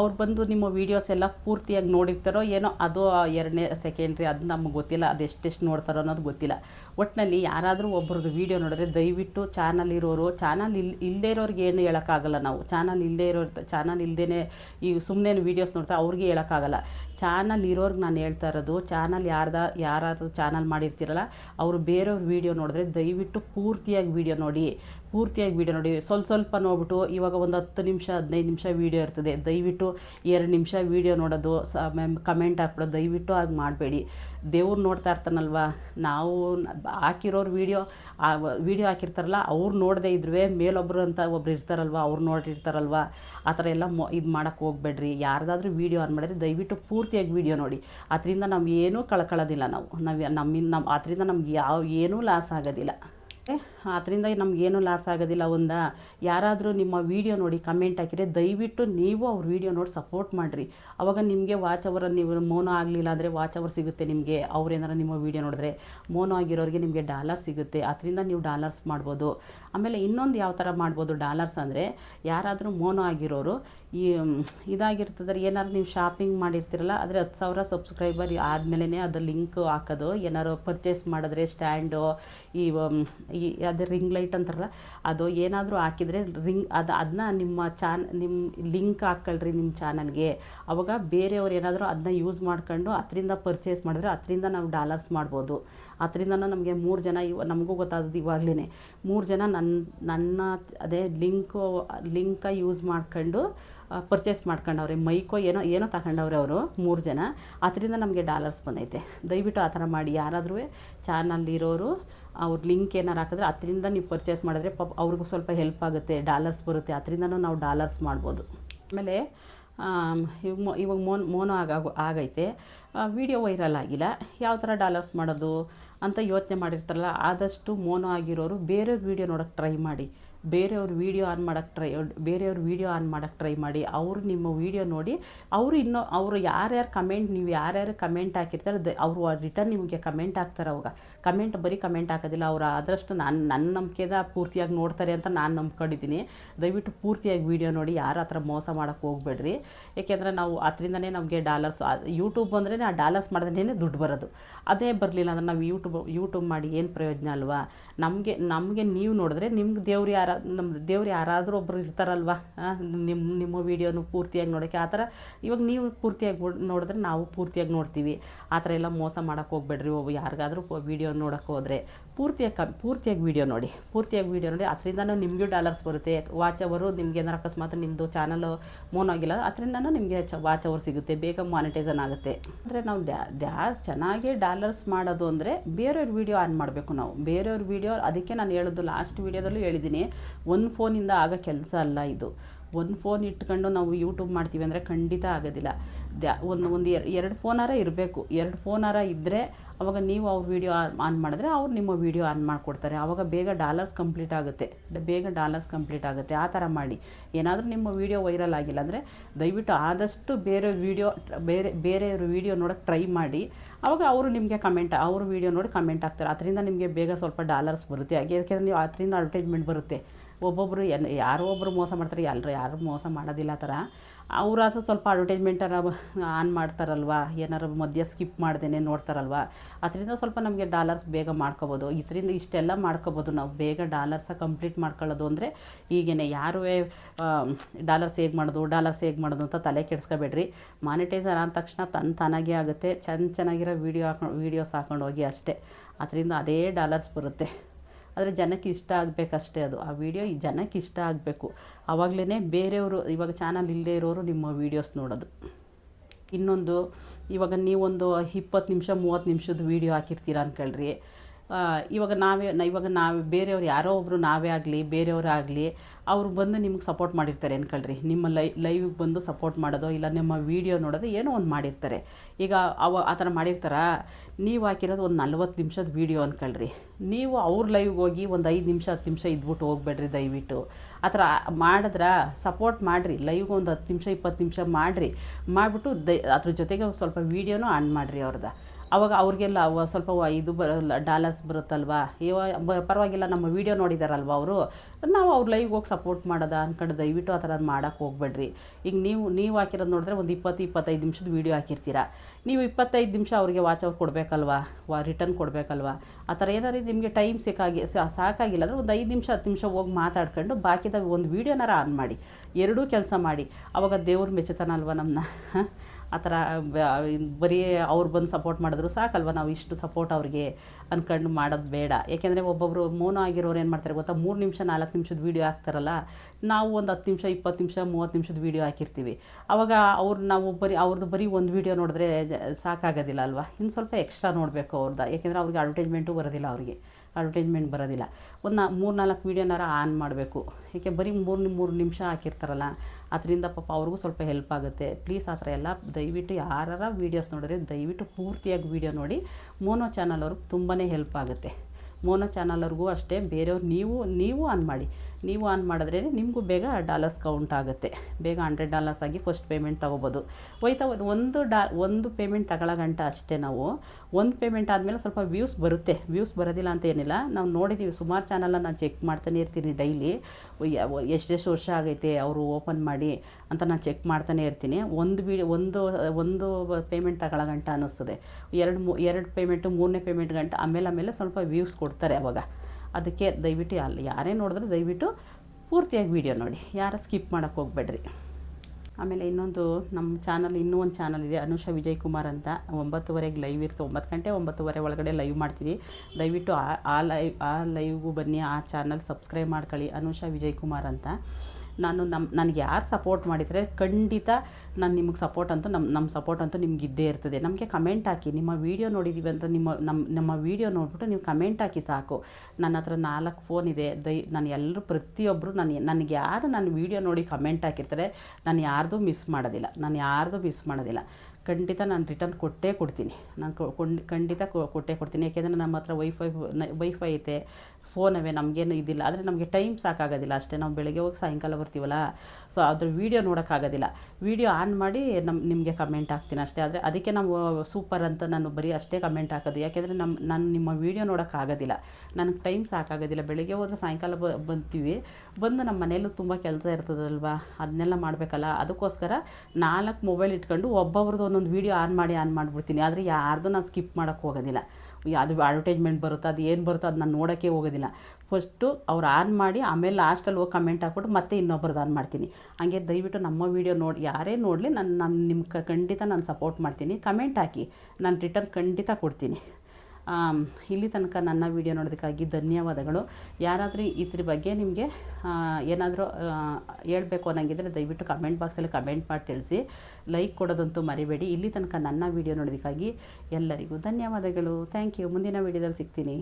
ಅವ್ರು ಬಂದು ನಿಮ್ಮ ವೀಡಿಯೋಸ್ ಎಲ್ಲ ಪೂರ್ತಿಯಾಗಿ ನೋಡಿರ್ತಾರೋ ಏನೋ ಅದು ಎರಡನೇ ಸೆಕೆಂಡ್ರಿ ಅದು ನಮ್ಗೆ ಗೊತ್ತಿಲ್ಲ, ಅದು ಎಷ್ಟೆಷ್ಟು ನೋಡ್ತಾರೋ ಅನ್ನೋದು ಗೊತ್ತಿಲ್ಲ. ಒಟ್ಟಿನಲ್ಲಿ ಯಾರಾದರೂ ಒಬ್ಬರದ್ದು ವೀಡಿಯೋ ನೋಡಿದ್ರೆ ದಯವಿಟ್ಟು ಚಾನಲ್ ಇರೋರು ಚಾನಲ್ ಇಲ್ಲಿ ಇಲ್ಲದೇ ಇರೋರಿಗೆ ಏನು ಹೇಳೋಕ್ಕಾಗಲ್ಲ ನಾವು. ಚಾನಲ್ ಇಲ್ಲದೇ ಇರೋ ಚಾನಲ್ ಇಲ್ಲದೇ ಈ ಸುಮ್ಮನೆ ವೀಡಿಯೋಸ್ ನೋಡ್ತಾ ಅವ್ರಿಗೆ ಹೇಳೋಕ್ಕಾಗಲ್ಲ. ಚಾನಲ್ ಇರೋರ್ಗೆ ನಾನು ಹೇಳ್ತಾ ಇರೋದು, ಚಾನಲ್ ಯಾರ್ದ, ಯಾರಾದರೂ ಚಾನಲ್ ಮಾಡಿರ್ತೀರಲ್ಲ, ಅವರು ಬೇರೆಯವ್ರ ವೀಡಿಯೋ ನೋಡಿದ್ರೆ ದಯವಿಟ್ಟು ಪೂರ್ತಿಯಾಗಿ ವೀಡಿಯೋ ನೋಡಿ, ಪೂರ್ತಿಯಾಗಿ ವೀಡಿಯೋ ನೋಡಿ. ಸ್ವಲ್ಪ ಸ್ವಲ್ಪ ನೋಡ್ಬಿಟ್ಟು ಇವಾಗ ಒಂದು ಹತ್ತು ನಿಮಿಷ, ಹದಿನೈದು ನಿಮಿಷ ವೀಡಿಯೋ ಇರ್ತದೆ. ದಯವಿಟ್ಟು ಎರಡು ನಿಮಿಷ ವೀಡಿಯೋ ನೋಡೋದು, ಸ ಕಮೆಂಟ್ ಹಾಕ್ಬಿಡೋದು. ದಯವಿಟ್ಟು ಹಾಗೆ ಮಾಡಬೇಡಿ. ದೇವ್ರು ನೋಡ್ತಾ ಇರ್ತಾನಲ್ವ? ನಾವು ಹಾಕಿರೋರು ವೀಡಿಯೋ ವೀಡಿಯೋ ಹಾಕಿರ್ತಾರಲ್ಲ, ಅವ್ರು ನೋಡದೆ ಇದ್ರೂ ಮೇಲೊಬ್ಬರು ಅಂತ ಒಬ್ರು ಇರ್ತಾರಲ್ವ, ಅವ್ರು ನೋಡಿರ್ತಾರಲ್ವ ಆ ಥರ ಎಲ್ಲ ಮೊ, ಇದು ಮಾಡೋಕ್ಕೆ ಹೋಗ್ಬೇಡ್ರಿ. ಯಾರ್ದಾದ್ರೂ ವೀಡಿಯೋ ಆನ್ ಮಾಡಿದ್ರೆ ದಯವಿಟ್ಟು ಪೂರ್ತಿಯಾಗಿ ವೀಡಿಯೋ ನೋಡಿ. ಅದರಿಂದ ನಾವು ಏನೂ ಕಳ್ಕೊಳ್ಳೋದಿಲ್ಲ ನಾವು. ನಾವು ನಮ್ಮಿಂದ ನಮ್ಮ ಅದರಿಂದ ನಮ್ಗೆ ಯಾವ, ಏನೂ ಲಾಸ್ ಆಗೋದಿಲ್ಲ. ಅದರಿಂದ ನಮಗೇನು ಲಾಸ್ ಆಗೋದಿಲ್ಲ ಒಂದ. ಯಾರಾದರೂ ನಿಮ್ಮ ವೀಡಿಯೋ ನೋಡಿ ಕಮೆಂಟ್ ಹಾಕಿದರೆ ದಯವಿಟ್ಟು ನೀವು ಅವ್ರ ವೀಡಿಯೋ ನೋಡಿ ಸಪೋರ್ಟ್ ಮಾಡಿರಿ. ಅವಾಗ ನಿಮಗೆ ವಾಚ್ ಅವರ ನೀವು ಮೋನೋ ಆಗಲಿಲ್ಲ ಅಂದರೆ ವಾಚ್ ಅವರ್ ಸಿಗುತ್ತೆ ನಿಮಗೆ. ಅವ್ರೇನಾರು ನಿಮ್ಮ ವೀಡಿಯೋ ನೋಡಿದ್ರೆ ಮೋನೋ ಆಗಿರೋರಿಗೆ ನಿಮಗೆ ಡಾಲರ್ ಸಿಗುತ್ತೆ. ಅದರಿಂದ ನೀವು ಡಾಲರ್ಸ್ ಮಾಡ್ಬೋದು. ಆಮೇಲೆ ಇನ್ನೊಂದು ಯಾವ ಥರ ಮಾಡ್ಬೋದು ಡಾಲರ್ಸ್ ಅಂದರೆ ಯಾರಾದರೂ ಮೋನೋ ಆಗಿರೋರು ಈ ಇದಾಗಿರ್ತದ್ರೆ ಏನಾದ್ರು ನೀವು ಶಾಪಿಂಗ್ ಮಾಡಿರ್ತೀರಲ್ಲ ಆದರೆ ಹತ್ತು ಸಾವಿರ ಸಬ್ಸ್ಕ್ರೈಬರ್ ಆದಮೇಲೆ ಅದು ಲಿಂಕ್ ಹಾಕೋದು. ಏನಾರು ಪರ್ಚೇಸ್ ಮಾಡಿದ್ರೆ ಸ್ಟ್ಯಾಂಡು ಈ ಅದೇ ರಿಂಗ್ ಲೈಟ್ ಅಂತಾರಲ್ಲ, ಅದು ಏನಾದರೂ ಹಾಕಿದರೆ ರಿಂಗ್, ಅದು ಅದನ್ನ ನಿಮ್ಮ ಚಾನ್ ನಿಮ್ಮ ಲಿಂಕ್ ಹಾಕ್ಕೊಳ್ರಿ ನಿಮ್ಮ ಚಾನಲ್ಗೆ. ಅವಾಗ ಬೇರೆಯವ್ರು ಏನಾದರೂ ಅದನ್ನ ಯೂಸ್ ಮಾಡ್ಕೊಂಡು ಅದರಿಂದ ಪರ್ಚೇಸ್ ಮಾಡಿದ್ರೆ ಅದರಿಂದ ನಾವು ಡಾಲರ್ಸ್ ಮಾಡ್ಬೋದು. ಅದರಿಂದನೂ ನಮಗೆ ಮೂರು ಜನ ಇವ, ನಮಗೂ ಗೊತ್ತಾದದ್ದು ಇವಾಗಲೇ ಮೂರು ಜನ ನನ್ನ ನನ್ನ ಅದೇ ಲಿಂಕು, ಲಿಂಕ ಯೂಸ್ ಮಾಡ್ಕೊಂಡು ಪರ್ಚೇಸ್ ಮಾಡ್ಕೊಂಡವ್ರೆ. ಮೈಕೋ ಏನೋ ಏನೋ ತಗೊಂಡವ್ರೆ ಅವರು ಮೂರು ಜನ. ಅದರಿಂದ ನಮಗೆ ಡಾಲರ್ಸ್ ಬಂದೈತೆ. ದಯವಿಟ್ಟು ಆ ಥರ ಮಾಡಿ. ಯಾರಾದರೂ ಚಾನಲ್ ಇರೋರು ಅವ್ರ ಲಿಂಕ್ ಏನಾರು ಹಾಕಿದ್ರೆ ಅದರಿಂದ ನೀವು ಪರ್ಚೇಸ್ ಮಾಡಿದ್ರೆ ಪಾಪ ಅವ್ರಿಗೂ ಸ್ವಲ್ಪ ಹೆಲ್ಪ್ ಆಗುತ್ತೆ ಡಾಲರ್ಸ್ ಬರುತ್ತೆ. ಅದರಿಂದನೂ ನಾವು ಡಾಲರ್ಸ್ ಮಾಡ್ಬೋದು. ಆಮೇಲೆ ಆಮ್, ಇವಾಗ ಇವಾಗ ಮೋನ್ ಮೋನೋ ಆಗ ಆಗೈತೆ. ವಿಡಿಯೋ ವೈರಲ್ ಆಗಿಲ್ಲ. ಯಾವ ಥರ ಡಾಲರ್ಸ್ ಮಾಡೋದು ಅಂತ ಯೋಚನೆ ಮಾಡಿರ್ತಾರಲ್ಲ ಆದಷ್ಟು ಮೋನೋ ಆಗಿರೋರು ಬೇರೆಯವ್ರ ವೀಡಿಯೋ ನೋಡೋಕ್ಕೆ ಟ್ರೈ ಮಾಡಿ. ಬೇರೆಯವ್ರ ವೀಡಿಯೋ ಆನ್ ಮಾಡೋಕ್ಕೆ ಟ್ರೈ ಬೇರೆಯವ್ರ ವೀಡಿಯೋ ಆನ್ ಮಾಡೋಕ್ಕೆ ಟ್ರೈ ಮಾಡಿ, ಅವರು ನಿಮ್ಮ ವೀಡಿಯೋ ನೋಡಿ, ಅವರು ಇನ್ನೂ, ಅವರು ಯಾರ್ಯಾರು ಕಮೆಂಟ್ ನೀವು ಯಾರ್ಯಾರು ಕಮೆಂಟ್ ಹಾಕಿರ್ತಾರೆ ದ ಅವರು ರಿಟರ್ನ್ ನಿಮಗೆ ಕಮೆಂಟ್ ಹಾಕ್ತಾರೆ ಅವಾಗ. ಕಮೆಂಟ್ ಬರೀ ಕಮೆಂಟ್ ಹಾಕೋದಿಲ್ಲ, ಅವರು ಆದಷ್ಟು ನಾನು ನನ್ನ ನಂಬಿಕೆದ ಪೂರ್ತಿಯಾಗಿ ನೋಡ್ತಾರೆ ಅಂತ ನಾನು ನಂಬ್ಕೊಂಡಿದ್ದೀನಿ. ದಯವಿಟ್ಟು ಪೂರ್ತಿಯಾಗಿ ವೀಡಿಯೋ ನೋಡಿ, ಯಾರು ಥರ ಮೋಸ ಮಾಡೋಕ್ಕೆ ಹೋಗ್ಬೇಡ್ರಿ. ಏಕೆಂದರೆ ನಾವು ಅದರಿಂದನೇ ನಮಗೆ ಡಾಲರ್ಸ್ ಯೂಟ್ಯೂಬ್ ಅಂದ್ರೆ ಆ ಡಾಲರ್ಸ್ ಮಾಡಿದ್ರೇ ದುಡ್ಡು ಬರೋದು. ಅದೇ ಬರಲಿಲ್ಲ ಅಂದ್ರೆ ನಾವು ಯೂಟ್ಯೂಬ್ ಯೂಟ್ಯೂಬ್ ಮಾಡಿ ಏನು ಪ್ರಯೋಜನ ಅಲ್ವಾ? ನಮಗೆ ನಮಗೆ ನೀವು ನೋಡಿದ್ರೆ ನಿಮ್ಗೆ ದೇವ್ರು ಯಾರ ನಮ್ಮ ದೇವ್ರು ಯಾರಾದರೂ ಒಬ್ಬರು ಇರ್ತಾರಲ್ವ? ನಿಮ್ಮ ನಿಮ್ಮ ವೀಡಿಯೋನು ಪೂರ್ತಿಯಾಗಿ ನೋಡೋಕ್ಕೆ ಆ ಥರ ಇವಾಗ ನೀವು ಪೂರ್ತಿಯಾಗಿ ನೋಡ್- ನೋಡಿದ್ರೆ ನಾವು ಪೂರ್ತಿಯಾಗಿ ನೋಡ್ತೀವಿ. ಆ ಥರ ಎಲ್ಲ ಮೋಸ ಮಾಡೋಕ್ಕೆ ಹೋಗ್ಬೇಡ್ರಿ. ಒಬ್ಬ ಯಾರಿಗಾದರೂ ವೀಡಿಯೋ ನೋಡೋಕ್ಕೆ ಹೋದರೆ ಪೂರ್ತಿಯಾಗಿ ಕಮ್ ಪೂರ್ತಿಯಾಗಿ ವೀಡಿಯೋ ನೋಡಿ. ಪೂರ್ತಿಯಾಗಿ ವೀಡಿಯೋ ನೋಡಿ. ಅದರಿಂದನೂ ನಿಮಗೂ ಡಾಲರ್ಸ್ ಬರುತ್ತೆ. ವಾಚ್ ಅವರು ನಿಮ್ಗೆ ಏನಾರು ಅಕಸ್ಮಾತ್ ನಿಮ್ಮದು ಚಾನಲ್ ಮೋನ್ ಆಗಿಲ್ಲ, ಅದರಿಂದನೂ ನಿಮಗೆ ಚ ವಾಚ್ ಅವರ್ ಸಿಗುತ್ತೆ. ಬೇಗ ಮಾನಿಟೈಸನ್ ಆಗುತ್ತೆ. ಅಂದರೆ ನಾವು ಡ್ಯಾ ಚೆನ್ನಾಗಿ ಡಾಲರ್ಸ್ ಮಾಡೋದು ಅಂದರೆ ಬೇರೆಯವ್ರ ವೀಡಿಯೋ ಆನ್ ಮಾಡಬೇಕು ನಾವು. ಬೇರೆಯವ್ರ ವೀಡಿಯೋ ಅದಕ್ಕೆ ನಾನು ಹೇಳೋದು ಲಾಸ್ಟ್ ವೀಡಿಯೋದಲ್ಲೂ ಹೇಳಿದ್ದೀನಿ. ಒಂದು ಫೋನಿಂದ ಆಗ ಕೆಲಸ ಅಲ್ಲ ಇದು. ಒಂದು ಫೋನ್ ಇಟ್ಕೊಂಡು ನಾವು ಯೂಟ್ಯೂಬ್ ಮಾಡ್ತೀವಿ ಅಂದರೆ ಖಂಡಿತ ಆಗೋದಿಲ್ಲ. ದ್ಯಾ ಒಂದು ಒಂದು ಎರಡು ಫೋನಾರ ಇರಬೇಕು. ಎರಡು ಫೋನಾರ ಇದ್ದರೆ ಅವಾಗ ನೀವು ಅವ್ರ ವೀಡಿಯೋ ಆನ್ ಮಾಡಿದ್ರೆ ಅವ್ರು ನಿಮ್ಮ ವೀಡಿಯೋ ಆನ್ ಮಾಡಿಕೊಡ್ತಾರೆ. ಆವಾಗ ಬೇಗ ಡಾಲರ್ಸ್ ಕಂಪ್ಲೀಟ್ ಆಗುತ್ತೆ. ಬೇಗ ಡಾಲರ್ಸ್ ಕಂಪ್ಲೀಟ್ ಆಗುತ್ತೆ. ಆ ಥರ ಮಾಡಿ. ಏನಾದರೂ ನಿಮ್ಮ ವೀಡಿಯೋ ವೈರಲ್ ಆಗಿಲ್ಲ ಅಂದರೆ ದಯವಿಟ್ಟು ಆದಷ್ಟು ಬೇರೆ ವೀಡಿಯೋ ಬೇರೆ ಬೇರೆಯವ್ರ ವೀಡಿಯೋ ನೋಡೋಕ್ಕೆ ಟ್ರೈ ಮಾಡಿ. ಅವಾಗ ಅವರು ನಿಮಗೆ ಕಮೆಂಟ್ ಅವ್ರ ವೀಡಿಯೋ ನೋಡಿ ಕಮೆಂಟ್ ಆಗ್ತಾರೆ ಅದರಿಂದ ನಿಮಗೆ ಬೇಗ ಸ್ವಲ್ಪ ಡಾಲರ್ಸ್ ಬರುತ್ತೆ. ಹಾಗೆ ಯಾಕೆಂದರೆ ನೀವು ಅದರಿಂದ ಅಡ್ವರ್ಟೈಸ್ಮೆಂಟ್ ಬರುತ್ತೆ. ಒಬ್ಬೊಬ್ಬರು ಎನ್, ಯಾರೋ ಒಬ್ಬರು ಮೋಸ ಮಾಡ್ತಾರೆ. ಎಲ್ಲರೂ ಯಾರು ಮೋಸ ಮಾಡೋದಿಲ್ಲ ಆ ಥರ. ಅವರಾದ್ರೂ ಸ್ವಲ್ಪ ಅಡ್ವರ್ಟೈಸ್ಮೆಂಟರ ಆನ್ ಮಾಡ್ತಾರಲ್ವ? ಏನಾರು ಮಧ್ಯ ಸ್ಕಿಪ್ ಮಾಡ್ದೇನೆ ನೋಡ್ತಾರಲ್ವ? ಅದರಿಂದ ಸ್ವಲ್ಪ ನಮಗೆ ಡಾಲರ್ಸ್ ಬೇಗ ಮಾಡ್ಕೋಬೋದು. ಇದರಿಂದ ಇಷ್ಟೆಲ್ಲ ಮಾಡ್ಕೋಬೋದು ನಾವು. ಬೇಗ ಡಾಲರ್ಸ ಕಂಪ್ಲೀಟ್ ಮಾಡ್ಕೊಳ್ಳೋದು ಅಂದರೆ ಈಗೇನೆ ಯಾರೂ ಡಾಲರ್ಸ್ ಹೇಗೆ ಮಾಡೋದು ಡಾಲರ್ಸ್ ಹೇಗೆ ಮಾಡೋದು ಅಂತ ತಲೆ ಕೆಡಿಸ್ಕೋಬೇಡ್ರಿ. ಮಾನಿಟೈಸರ್ ಆದ ತಕ್ಷಣ ತನ್ನ ತಾನಾಗೇ ಆಗುತ್ತೆ. ಚೆನ್ನ ಚೆನ್ನಾಗಿರೋ ವೀಡಿಯೋ ಹಾಕೊಂಡು ವೀಡಿಯೋಸ್ ಹಾಕೊಂಡು ಹೋಗಿ ಅಷ್ಟೇ. ಅದರಿಂದ ಅದೇ ಡಾಲರ್ಸ್ ಬರುತ್ತೆ. ಆದರೆ ಜನಕ್ಕೆ ಇಷ್ಟ ಆಗಬೇಕಷ್ಟೇ ಅದು. ಆ ವಿಡಿಯೋ ಈ ಜನಕ್ಕೆ ಇಷ್ಟ ಆಗಬೇಕು. ಆವಾಗಲೇ ಬೇರೆಯವರು, ಇವಾಗ ಚಾನಲ್ ಇಲ್ಲದೇ ಇರೋರು ನಿಮ್ಮ ವೀಡಿಯೋಸ್ ನೋಡೋದು. ಇನ್ನೊಂದು, ಇವಾಗ ನೀವೊಂದು ಇಪ್ಪತ್ತು ನಿಮಿಷ, ಮೂವತ್ತು ನಿಮಿಷದ ವೀಡಿಯೋ ಹಾಕಿರ್ತೀರ ಅಂದ್ಕೊಳ್ರಿ ಇವಾಗ ನಾವೇ, ಇವಾಗ ನಾವು, ಬೇರೆಯವ್ರು ಯಾರೋ ಒಬ್ಬರು ನಾವೇ ಆಗಲಿ, ಬೇರೆಯವರೇ ಆಗಲಿ ಅವ್ರು ಬಂದು ನಿಮ್ಗೆ ಸಪೋರ್ಟ್ ಮಾಡಿರ್ತಾರೆ ಅನ್ಕೊಳ್ರಿ. ನಿಮ್ಮ ಲೈ ಲೈವಿಗೆ ಬಂದು ಸಪೋರ್ಟ್ ಮಾಡೋದು ಇಲ್ಲ ನಿಮ್ಮ ವೀಡಿಯೋ ನೋಡೋದು ಏನೋ ಒಂದು ಮಾಡಿರ್ತಾರೆ. ಈಗ ಅವ, ಆ ಥರ ಮಾಡಿರ್ತಾರ, ನೀವು ಹಾಕಿರೋದು ಒಂದು ನಲ್ವತ್ತು ನಿಮಿಷದ ವೀಡಿಯೋ ಅನ್ಕೊಳ್ರಿ. ನೀವು ಅವ್ರ ಲೈವ್ಗೆ ಹೋಗಿ ಒಂದು ಐದು ನಿಮಿಷ, ಹತ್ತು ನಿಮಿಷ ಇದ್ಬಿಟ್ಟು ಹೋಗ್ಬೇಡ್ರಿ ದಯವಿಟ್ಟು. ಆ ಥರ ಮಾಡಿದ್ರೆ ಸಪೋರ್ಟ್ ಮಾಡಿರಿ. ಲೈವ್ಗೆ ಒಂದು ಹತ್ತು ನಿಮಿಷ, ಇಪ್ಪತ್ತು ನಿಮಿಷ ಮಾಡಿರಿ. ಮಾಡಿಬಿಟ್ಟು ದೈ, ಅದ್ರ ಜೊತೆಗೆ ಸ್ವಲ್ಪ ವೀಡಿಯೋನೂ ಆನ್ ಮಾಡಿರಿ ಅವ್ರದ್ದು ಅವಾಗ ಅವ್ರಿಗೆಲ್ಲ ಅವ ಸ್ವಲ್ಪ ಇದು ಬರಲ್ಲ ಡಾಲರ್ಸ್ ಬರುತ್ತಲ್ವಾ? ಇವಾಗ ಪರವಾಗಿಲ್ಲ ನಮ್ಮ ವೀಡಿಯೋ ನೋಡಿದಾರಲ್ವ ಅವರು? ನಾವು ಅವ್ರು ಲೈವ್ ಹೋಗಿ ಸಪೋರ್ಟ್ ಮಾಡೋದ ಅಂದ್ಕೊಂಡು ದಯವಿಟ್ಟು ಆ ಥರ ಮಾಡೋಕ್ಕೆ ಹೋಗ್ಬೇಡ್ರಿ. ಈಗ ನೀವು ನೀವು ಹಾಕಿರೋದು ನೋಡಿದ್ರೆ ಒಂದು ಇಪ್ಪತ್ತು, ಇಪ್ಪತ್ತೈದು ನಿಮಿಷದ ವೀಡಿಯೋ ಹಾಕಿರ್ತೀರ. ನೀವು ಇಪ್ಪತ್ತೈದು ನಿಮಿಷ ಅವ್ರಿಗೆ ವಾಚ್ ಅವ್ರು ಕೊಡಬೇಕಲ್ವಾ? ವಾ ರಿಟರ್ನ್ ಕೊಡಬೇಕಲ್ವಾ? ಆ ಥರ ಏನಾದ್ರು ನಿಮಗೆ ಟೈಮ್ ಸಿಕ್ಕಾಗಿ ಸಾಕಾಗಿಲ್ಲ ಅಂದರೆ ಒಂದು ಐದು ನಿಮಿಷ, ಹತ್ತು ನಿಮಿಷ ಹೋಗಿ ಮಾತಾಡ್ಕೊಂಡು ಬಾಕಿದಾಗ ಒಂದು ವೀಡಿಯೋನಾರ ಆನ್ ಮಾಡಿ. ಎರಡೂ ಕೆಲಸ ಮಾಡಿ. ಅವಾಗ ದೇವ್ರ ಮೆಚ್ಚುತ್ತಾನಲ್ವ ನಮ್ಮನ್ನ ಆ ಥರ ಬರೀ ಅವ್ರು ಬಂದು ಸಪೋರ್ಟ್ ಮಾಡಿದ್ರು ಸಾಕಲ್ವ ನಾವು ಇಷ್ಟು ಸಪೋರ್ಟ್ ಅವ್ರಿಗೆ ಅಂದ್ಕೊಂಡು ಮಾಡೋದು ಬೇಡ. ಏಕೆಂದರೆ ಒಬ್ಬೊಬ್ಬರು ಮೌನ ಆಗಿರೋರು ಏನು ಮಾಡ್ತಾರೆ ಗೊತ್ತಾ? ಮೂರು ನಿಮಿಷ, ನಾಲ್ಕು ನಿಮಿಷದ ವೀಡಿಯೋ ಹಾಕ್ತಾರಲ್ಲ ನಾವು ಒಂದು ಹತ್ತು ನಿಮಿಷ, ಇಪ್ಪತ್ತು ನಿಮಿಷ, ಮೂವತ್ತು ನಿಮಿಷದ ವೀಡಿಯೋ ಹಾಕಿರ್ತೀವಿ. ಆವಾಗ ಅವ್ರು ನಾವು ಬರೀ ಅವ್ರದ್ದು ಬರೀ ಒಂದು ವೀಡಿಯೋ ನೋಡಿದ್ರೆ ಸಾಕಾಗೋದಿಲ್ಲ ಅಲ್ವಾ? ಇನ್ನು ಸ್ವಲ್ಪ ಎಕ್ಸ್ಟ್ರಾ ನೋಡಬೇಕು ಅವ್ರದ್ದು ಯಾಕೆಂದರೆ ಅವ್ರಿಗೆ ಅಡ್ವರ್ಟೈಸ್ಮೆಂಟು ಬರೋದಿಲ್ಲ ಅವರಿಗೆ. ಅಡ್ವರ್ಟೈಸ್ಮೆಂಟ್ ಬರೋದಿಲ್ಲ. ಒಂದು ನಾ, ಮೂರು ನಾಲ್ಕು ವೀಡಿಯೋನಾರ ಆನ್ ಮಾಡಬೇಕು. ಏಕೆ ಬರೀ ಮೂರು ಮೂರು ನಿಮಿಷ ಹಾಕಿರ್ತಾರಲ್ಲ, ಅದರಿಂದ ಪಾಪ ಅವ್ರಿಗೂ ಸ್ವಲ್ಪ ಹೆಲ್ಪ್ ಆಗುತ್ತೆ. ಪ್ಲೀಸ್ ಆ ಥರ ಎಲ್ಲ ದಯವಿಟ್ಟು ಯಾರ ವೀಡಿಯೋಸ್ ನೋಡಿದ್ರೆ ದಯವಿಟ್ಟು ಪೂರ್ತಿಯಾಗಿ ವೀಡಿಯೋ ನೋಡಿ. ಮೋನೋ ಚಾನಲ್ ಅವ್ರಿಗೆ ತುಂಬಾ ಹೆಲ್ಪ್ ಆಗುತ್ತೆ. ಮೋನೋ ಚಾನಲ್ವರೆಗೂ ಅಷ್ಟೇ, ಬೇರೆಯವ್ರು ನೀವು ನೀವು ಆನ್ ಮಾಡಿ. ನೀವು ಆನ್ ಮಾಡಿದ್ರೆ ನಿಮಗೂ ಬೇಗ ಡಾಲರ್ಸ್ ಕೌಂಟ್ ಆಗುತ್ತೆ. ಬೇಗ ಹಂಡ್ರೆಡ್ ಡಾಲರ್ಸ್ ಆಗಿ ಫಸ್ಟ್ ಪೇಮೆಂಟ್ ತೊಗೋಬೋದು. ಹೋಯ್ತಾ, ಒಂದು- ಒಂದು ಡಾ, ಒಂದು ಪೇಮೆಂಟ್ ತಗೊಳ್ಳೋ ಗಂಟ ಅಷ್ಟೇ ನಾವು. ಒಂದು ಪೇಮೆಂಟ್ ಆದಮೇಲೆ ಸ್ವಲ್ಪ ವ್ಯೂಸ್ ಬರುತ್ತೆ. ವ್ಯೂಸ್ ಬರೋದಿಲ್ಲ ಅಂತ ಏನಿಲ್ಲ. ನಾವು ನೋಡಿದ್ದೀವಿ ಸುಮಾರು ಚಾನಲ್ನ ನಾನು ಚೆಕ್ ಮಾಡ್ತಾನೆ ಇರ್ತೀನಿ ಡೈಲಿ ಎಷ್ಟೆಷ್ಟು ವರ್ಷ ಆಗೈತೆ ಅವರು ಓಪನ್ ಮಾಡಿ ಅಂತ ನಾನು ಚೆಕ್ ಮಾಡ್ತಾನೆ ಇರ್ತೀನಿ. ಒಂದು ಬಿ ಒಂದು ಒಂದು ಪೇಮೆಂಟ್ ತಗೊಳ್ಳೋ ಗಂಟ ಅನ್ನಿಸ್ತದೆ ಎರಡು ಮೂ, ಎರಡು ಪೇಮೆಂಟು ಮೂರನೇ ಪೇಮೆಂಟ್ ಗಂಟ ಆಮೇಲೆ ಆಮೇಲೆ ಸ್ವಲ್ಪ ವ್ಯೂಸ್ ಕೊಡ್ತಾರೆ ಅವಾಗ. ಅದಕ್ಕೆ ದಯವಿಟ್ಟು ಅಲ್ಲಿ ಯಾರೇ ನೋಡಿದ್ರೆ ದಯವಿಟ್ಟು ಪೂರ್ತಿಯಾಗಿ ವೀಡಿಯೋ ನೋಡಿ. ಯಾರು ಸ್ಕಿಪ್ ಮಾಡೋಕ್ಕೆ ಹೋಗಬೇಡ್ರಿ. ಆಮೇಲೆ ಇನ್ನೊಂದು ನಮ್ಮ ಚಾನಲ್ ಇನ್ನೂ ಒಂದು ಚಾನಲ್ ಇದೆ, ಅನುಷಾ ವಿಜಯ್ ಕುಮಾರ್ ಅಂತ. ಒಂಬತ್ತುವರೆಗೆ ಲೈವ್ ಇರ್ತದೆ. ಒಂಬತ್ತು ಗಂಟೆ, ಒಂಬತ್ತುವರೆ ಒಳಗಡೆ ಲೈವ್ ಮಾಡ್ತೀವಿ. ದಯವಿಟ್ಟು ಆ ಆ ಲೈವ್ ಆ ಲೈವ್ಗೂ ಬನ್ನಿ, ಆ ಚಾನಲ್ ಸಬ್ಸ್ಕ್ರೈಬ್ ಮಾಡ್ಕೊಳ್ಳಿ. ಅನುಷಾ ವಿಜಯ್ ಕುಮಾರ್ ಅಂತ. ನಾನು ನಮ್ಮ ನನಗೆ ಯಾರು ಸಪೋರ್ಟ್ ಮಾಡಿದರೆ ಖಂಡಿತ ನಾನು ನಿಮಗೆ ಸಪೋರ್ಟ್ ಅಂತೂ ನಮ್ಮ ನಮ್ಮ ಸಪೋರ್ಟ್ ಅಂತೂ ನಿಮ್ಗೆ ಇದ್ದೇ ಇರ್ತದೆ. ನಮಗೆ ಕಮೆಂಟ್ ಹಾಕಿ, ನಿಮ್ಮ ವೀಡಿಯೋ ನೋಡಿದ್ದೀವಿ ಅಂತ ನಿಮ್ಮ ನಮ್ಮ ನಮ್ಮ ವೀಡಿಯೋ ನೋಡಿಬಿಟ್ಟು ನೀವು ಕಮೆಂಟ್ ಹಾಕಿ ಸಾಕು. ನನ್ನ ಹತ್ರ ನಾಲ್ಕು ಫೋನ್ ಇದೆ. ದಯ ನಾನು ಎಲ್ಲರೂ ಪ್ರತಿಯೊಬ್ಬರು ನಾನು, ನನಗೆ ಯಾರು ನನ್ನ ವೀಡಿಯೋ ನೋಡಿ ಕಮೆಂಟ್ ಹಾಕಿರ್ತಾರೆ, ನಾನು ಯಾರ್ದು ಮಿಸ್ ಮಾಡೋದಿಲ್ಲ. ನಾನು ಯಾರ್ದು ಮಿಸ್ ಮಾಡೋದಿಲ್ಲ. ಖಂಡಿತ ನಾನು ರಿಟರ್ನ್ ಕೊಟ್ಟೇ ಕೊಡ್ತೀನಿ. ನಾನು ಖಂಡಿತ ಕೊಟ್ಟೇ ಕೊಡ್ತೀನಿ. ಯಾಕೆಂದರೆ ನಮ್ಮ ಹತ್ರ ವೈಫೈ ವೈಫೈ ಐತೆ. ಫೋನ್ ಅವೇ ನಮಗೇನು ಇದಿಲ್ಲ. ಆದರೆ ನಮಗೆ ಟೈಮ್ ಸಾಕಾಗೋದಿಲ್ಲ ಅಷ್ಟೇ. ನಾವು ಬೆಳಗ್ಗೆ ಹೋಗಿ ಸಾಯಂಕಾಲ ಬರ್ತೀವಲ್ಲ. ಸೊ ಅದ್ರ ವೀಡಿಯೋ ನೋಡೋಕ್ಕಾಗೋದಿಲ್ಲ. ವೀಡಿಯೋ ಆನ್ ಮಾಡಿ ನಮ್ಮ ನಿಮಗೆ ಕಮೆಂಟ್ ಹಾಕ್ತೀನಿ ಅಷ್ಟೇ. ಆದರೆ ಅದಕ್ಕೆ ನಾವು ಸೂಪರ್ ಅಂತ ನಾನು ಬರೀ ಅಷ್ಟೇ ಕಮೆಂಟ್ ಹಾಕೋದು. ಯಾಕೆಂದರೆ ನಮ್ಮ ನಾನು, ನಿಮ್ಮ ವೀಡಿಯೋ ನೋಡೋಕ್ಕಾಗೋದಿಲ್ಲ. ನನಗೆ ಟೈಮ್ ಸಾಕಾಗೋದಿಲ್ಲ. ಬೆಳಗ್ಗೆ ಹೋದ್ರೆ ಸಾಯಂಕಾಲ ಬಂತೀವಿ ಬಂದು ನಮ್ಮ ಮನೆಯಲ್ಲೂ ತುಂಬ ಕೆಲಸ ಇರ್ತದಲ್ವಾ? ಅದನ್ನೆಲ್ಲ ಮಾಡಬೇಕಲ್ಲ? ಅದಕ್ಕೋಸ್ಕರ ನಾಲ್ಕು ಮೊಬೈಲ್ ಇಟ್ಕೊಂಡು ಒಬ್ಬೊಬ್ರದ್ದು ಒಂದೊಂದು ವೀಡಿಯೋ ಆನ್ ಮಾಡಿ, ಆನ್ ಮಾಡಿಬಿಡ್ತೀನಿ. ಆದರೆ ಯಾರ್ದು ನಾನು ಸ್ಕಿಪ್ ಮಾಡೋಕ್ಕೆ ಹೋಗೋದಿಲ್ಲ. ಅದು ಅಡ್ವರ್ಟೈಸ್ಮೆಂಟ್ ಬರುತ್ತೆ ಅದು ಏನು ಬರುತ್ತೆ ಅದು ನಾನು ನೋಡೋಕ್ಕೆ ಹೋಗೋದಿಲ್ಲ. ಫಸ್ಟು ಅವ್ರು ಆನ್ ಮಾಡಿ ಆಮೇಲೆ ಲಾಸ್ಟಲ್ಲಿ ಹೋಗಿ ಕಮೆಂಟ್ ಹಾಕ್ಬಿಟ್ಟು ಮತ್ತೆ ಇನ್ನೊಬ್ರದ್ದು ಆನ್ ಮಾಡ್ತೀನಿ. ಹಾಗೆ ದಯವಿಟ್ಟು ನಮ್ಮ ವೀಡಿಯೋ ನೋಡಿ, ಯಾರೇ ನೋಡಲಿ ನಾನು ನಾನು ನಿಮ್ಗೆ ಖಂಡಿತ ನಾನು ಸಪೋರ್ಟ್ ಮಾಡ್ತೀನಿ. ಕಮೆಂಟ್ ಹಾಕಿ, ನಾನು ರಿಟರ್ನ್ ಖಂಡಿತ ಕೊಡ್ತೀನಿ. ಇಲ್ಲಿ ತನಕ ನನ್ನ ವಿಡಿಯೋ ನೋಡೋದಕ್ಕಾಗಿ ಧನ್ಯವಾದಗಳು. ಯಾರಾದರೂ ಇದ್ರ ಬಗ್ಗೆ ನಿಮಗೆ ಏನಾದರೂ ಹೇಳಬೇಕು ಅನ್ನಂಗಿದ್ರೆ ದಯವಿಟ್ಟು ಕಮೆಂಟ್ ಬಾಕ್ಸಲ್ಲಿ ಕಮೆಂಟ್ ಮಾಡಿ ತಿಳಿಸಿ. ಲೈಕ್ ಕೊಡೋದಂತೂ ಮರಿಬೇಡಿ. ಇಲ್ಲಿ ತನಕ ನನ್ನ ವಿಡಿಯೋ ನೋಡೋದಕ್ಕಾಗಿ ಎಲ್ಲರಿಗೂ ಧನ್ಯವಾದಗಳು. ಥ್ಯಾಂಕ್ ಯು ಮುಂದಿನ ವಿಡಿಯೋದಲ್ಲಿ ಸಿಗ್ತೀನಿ.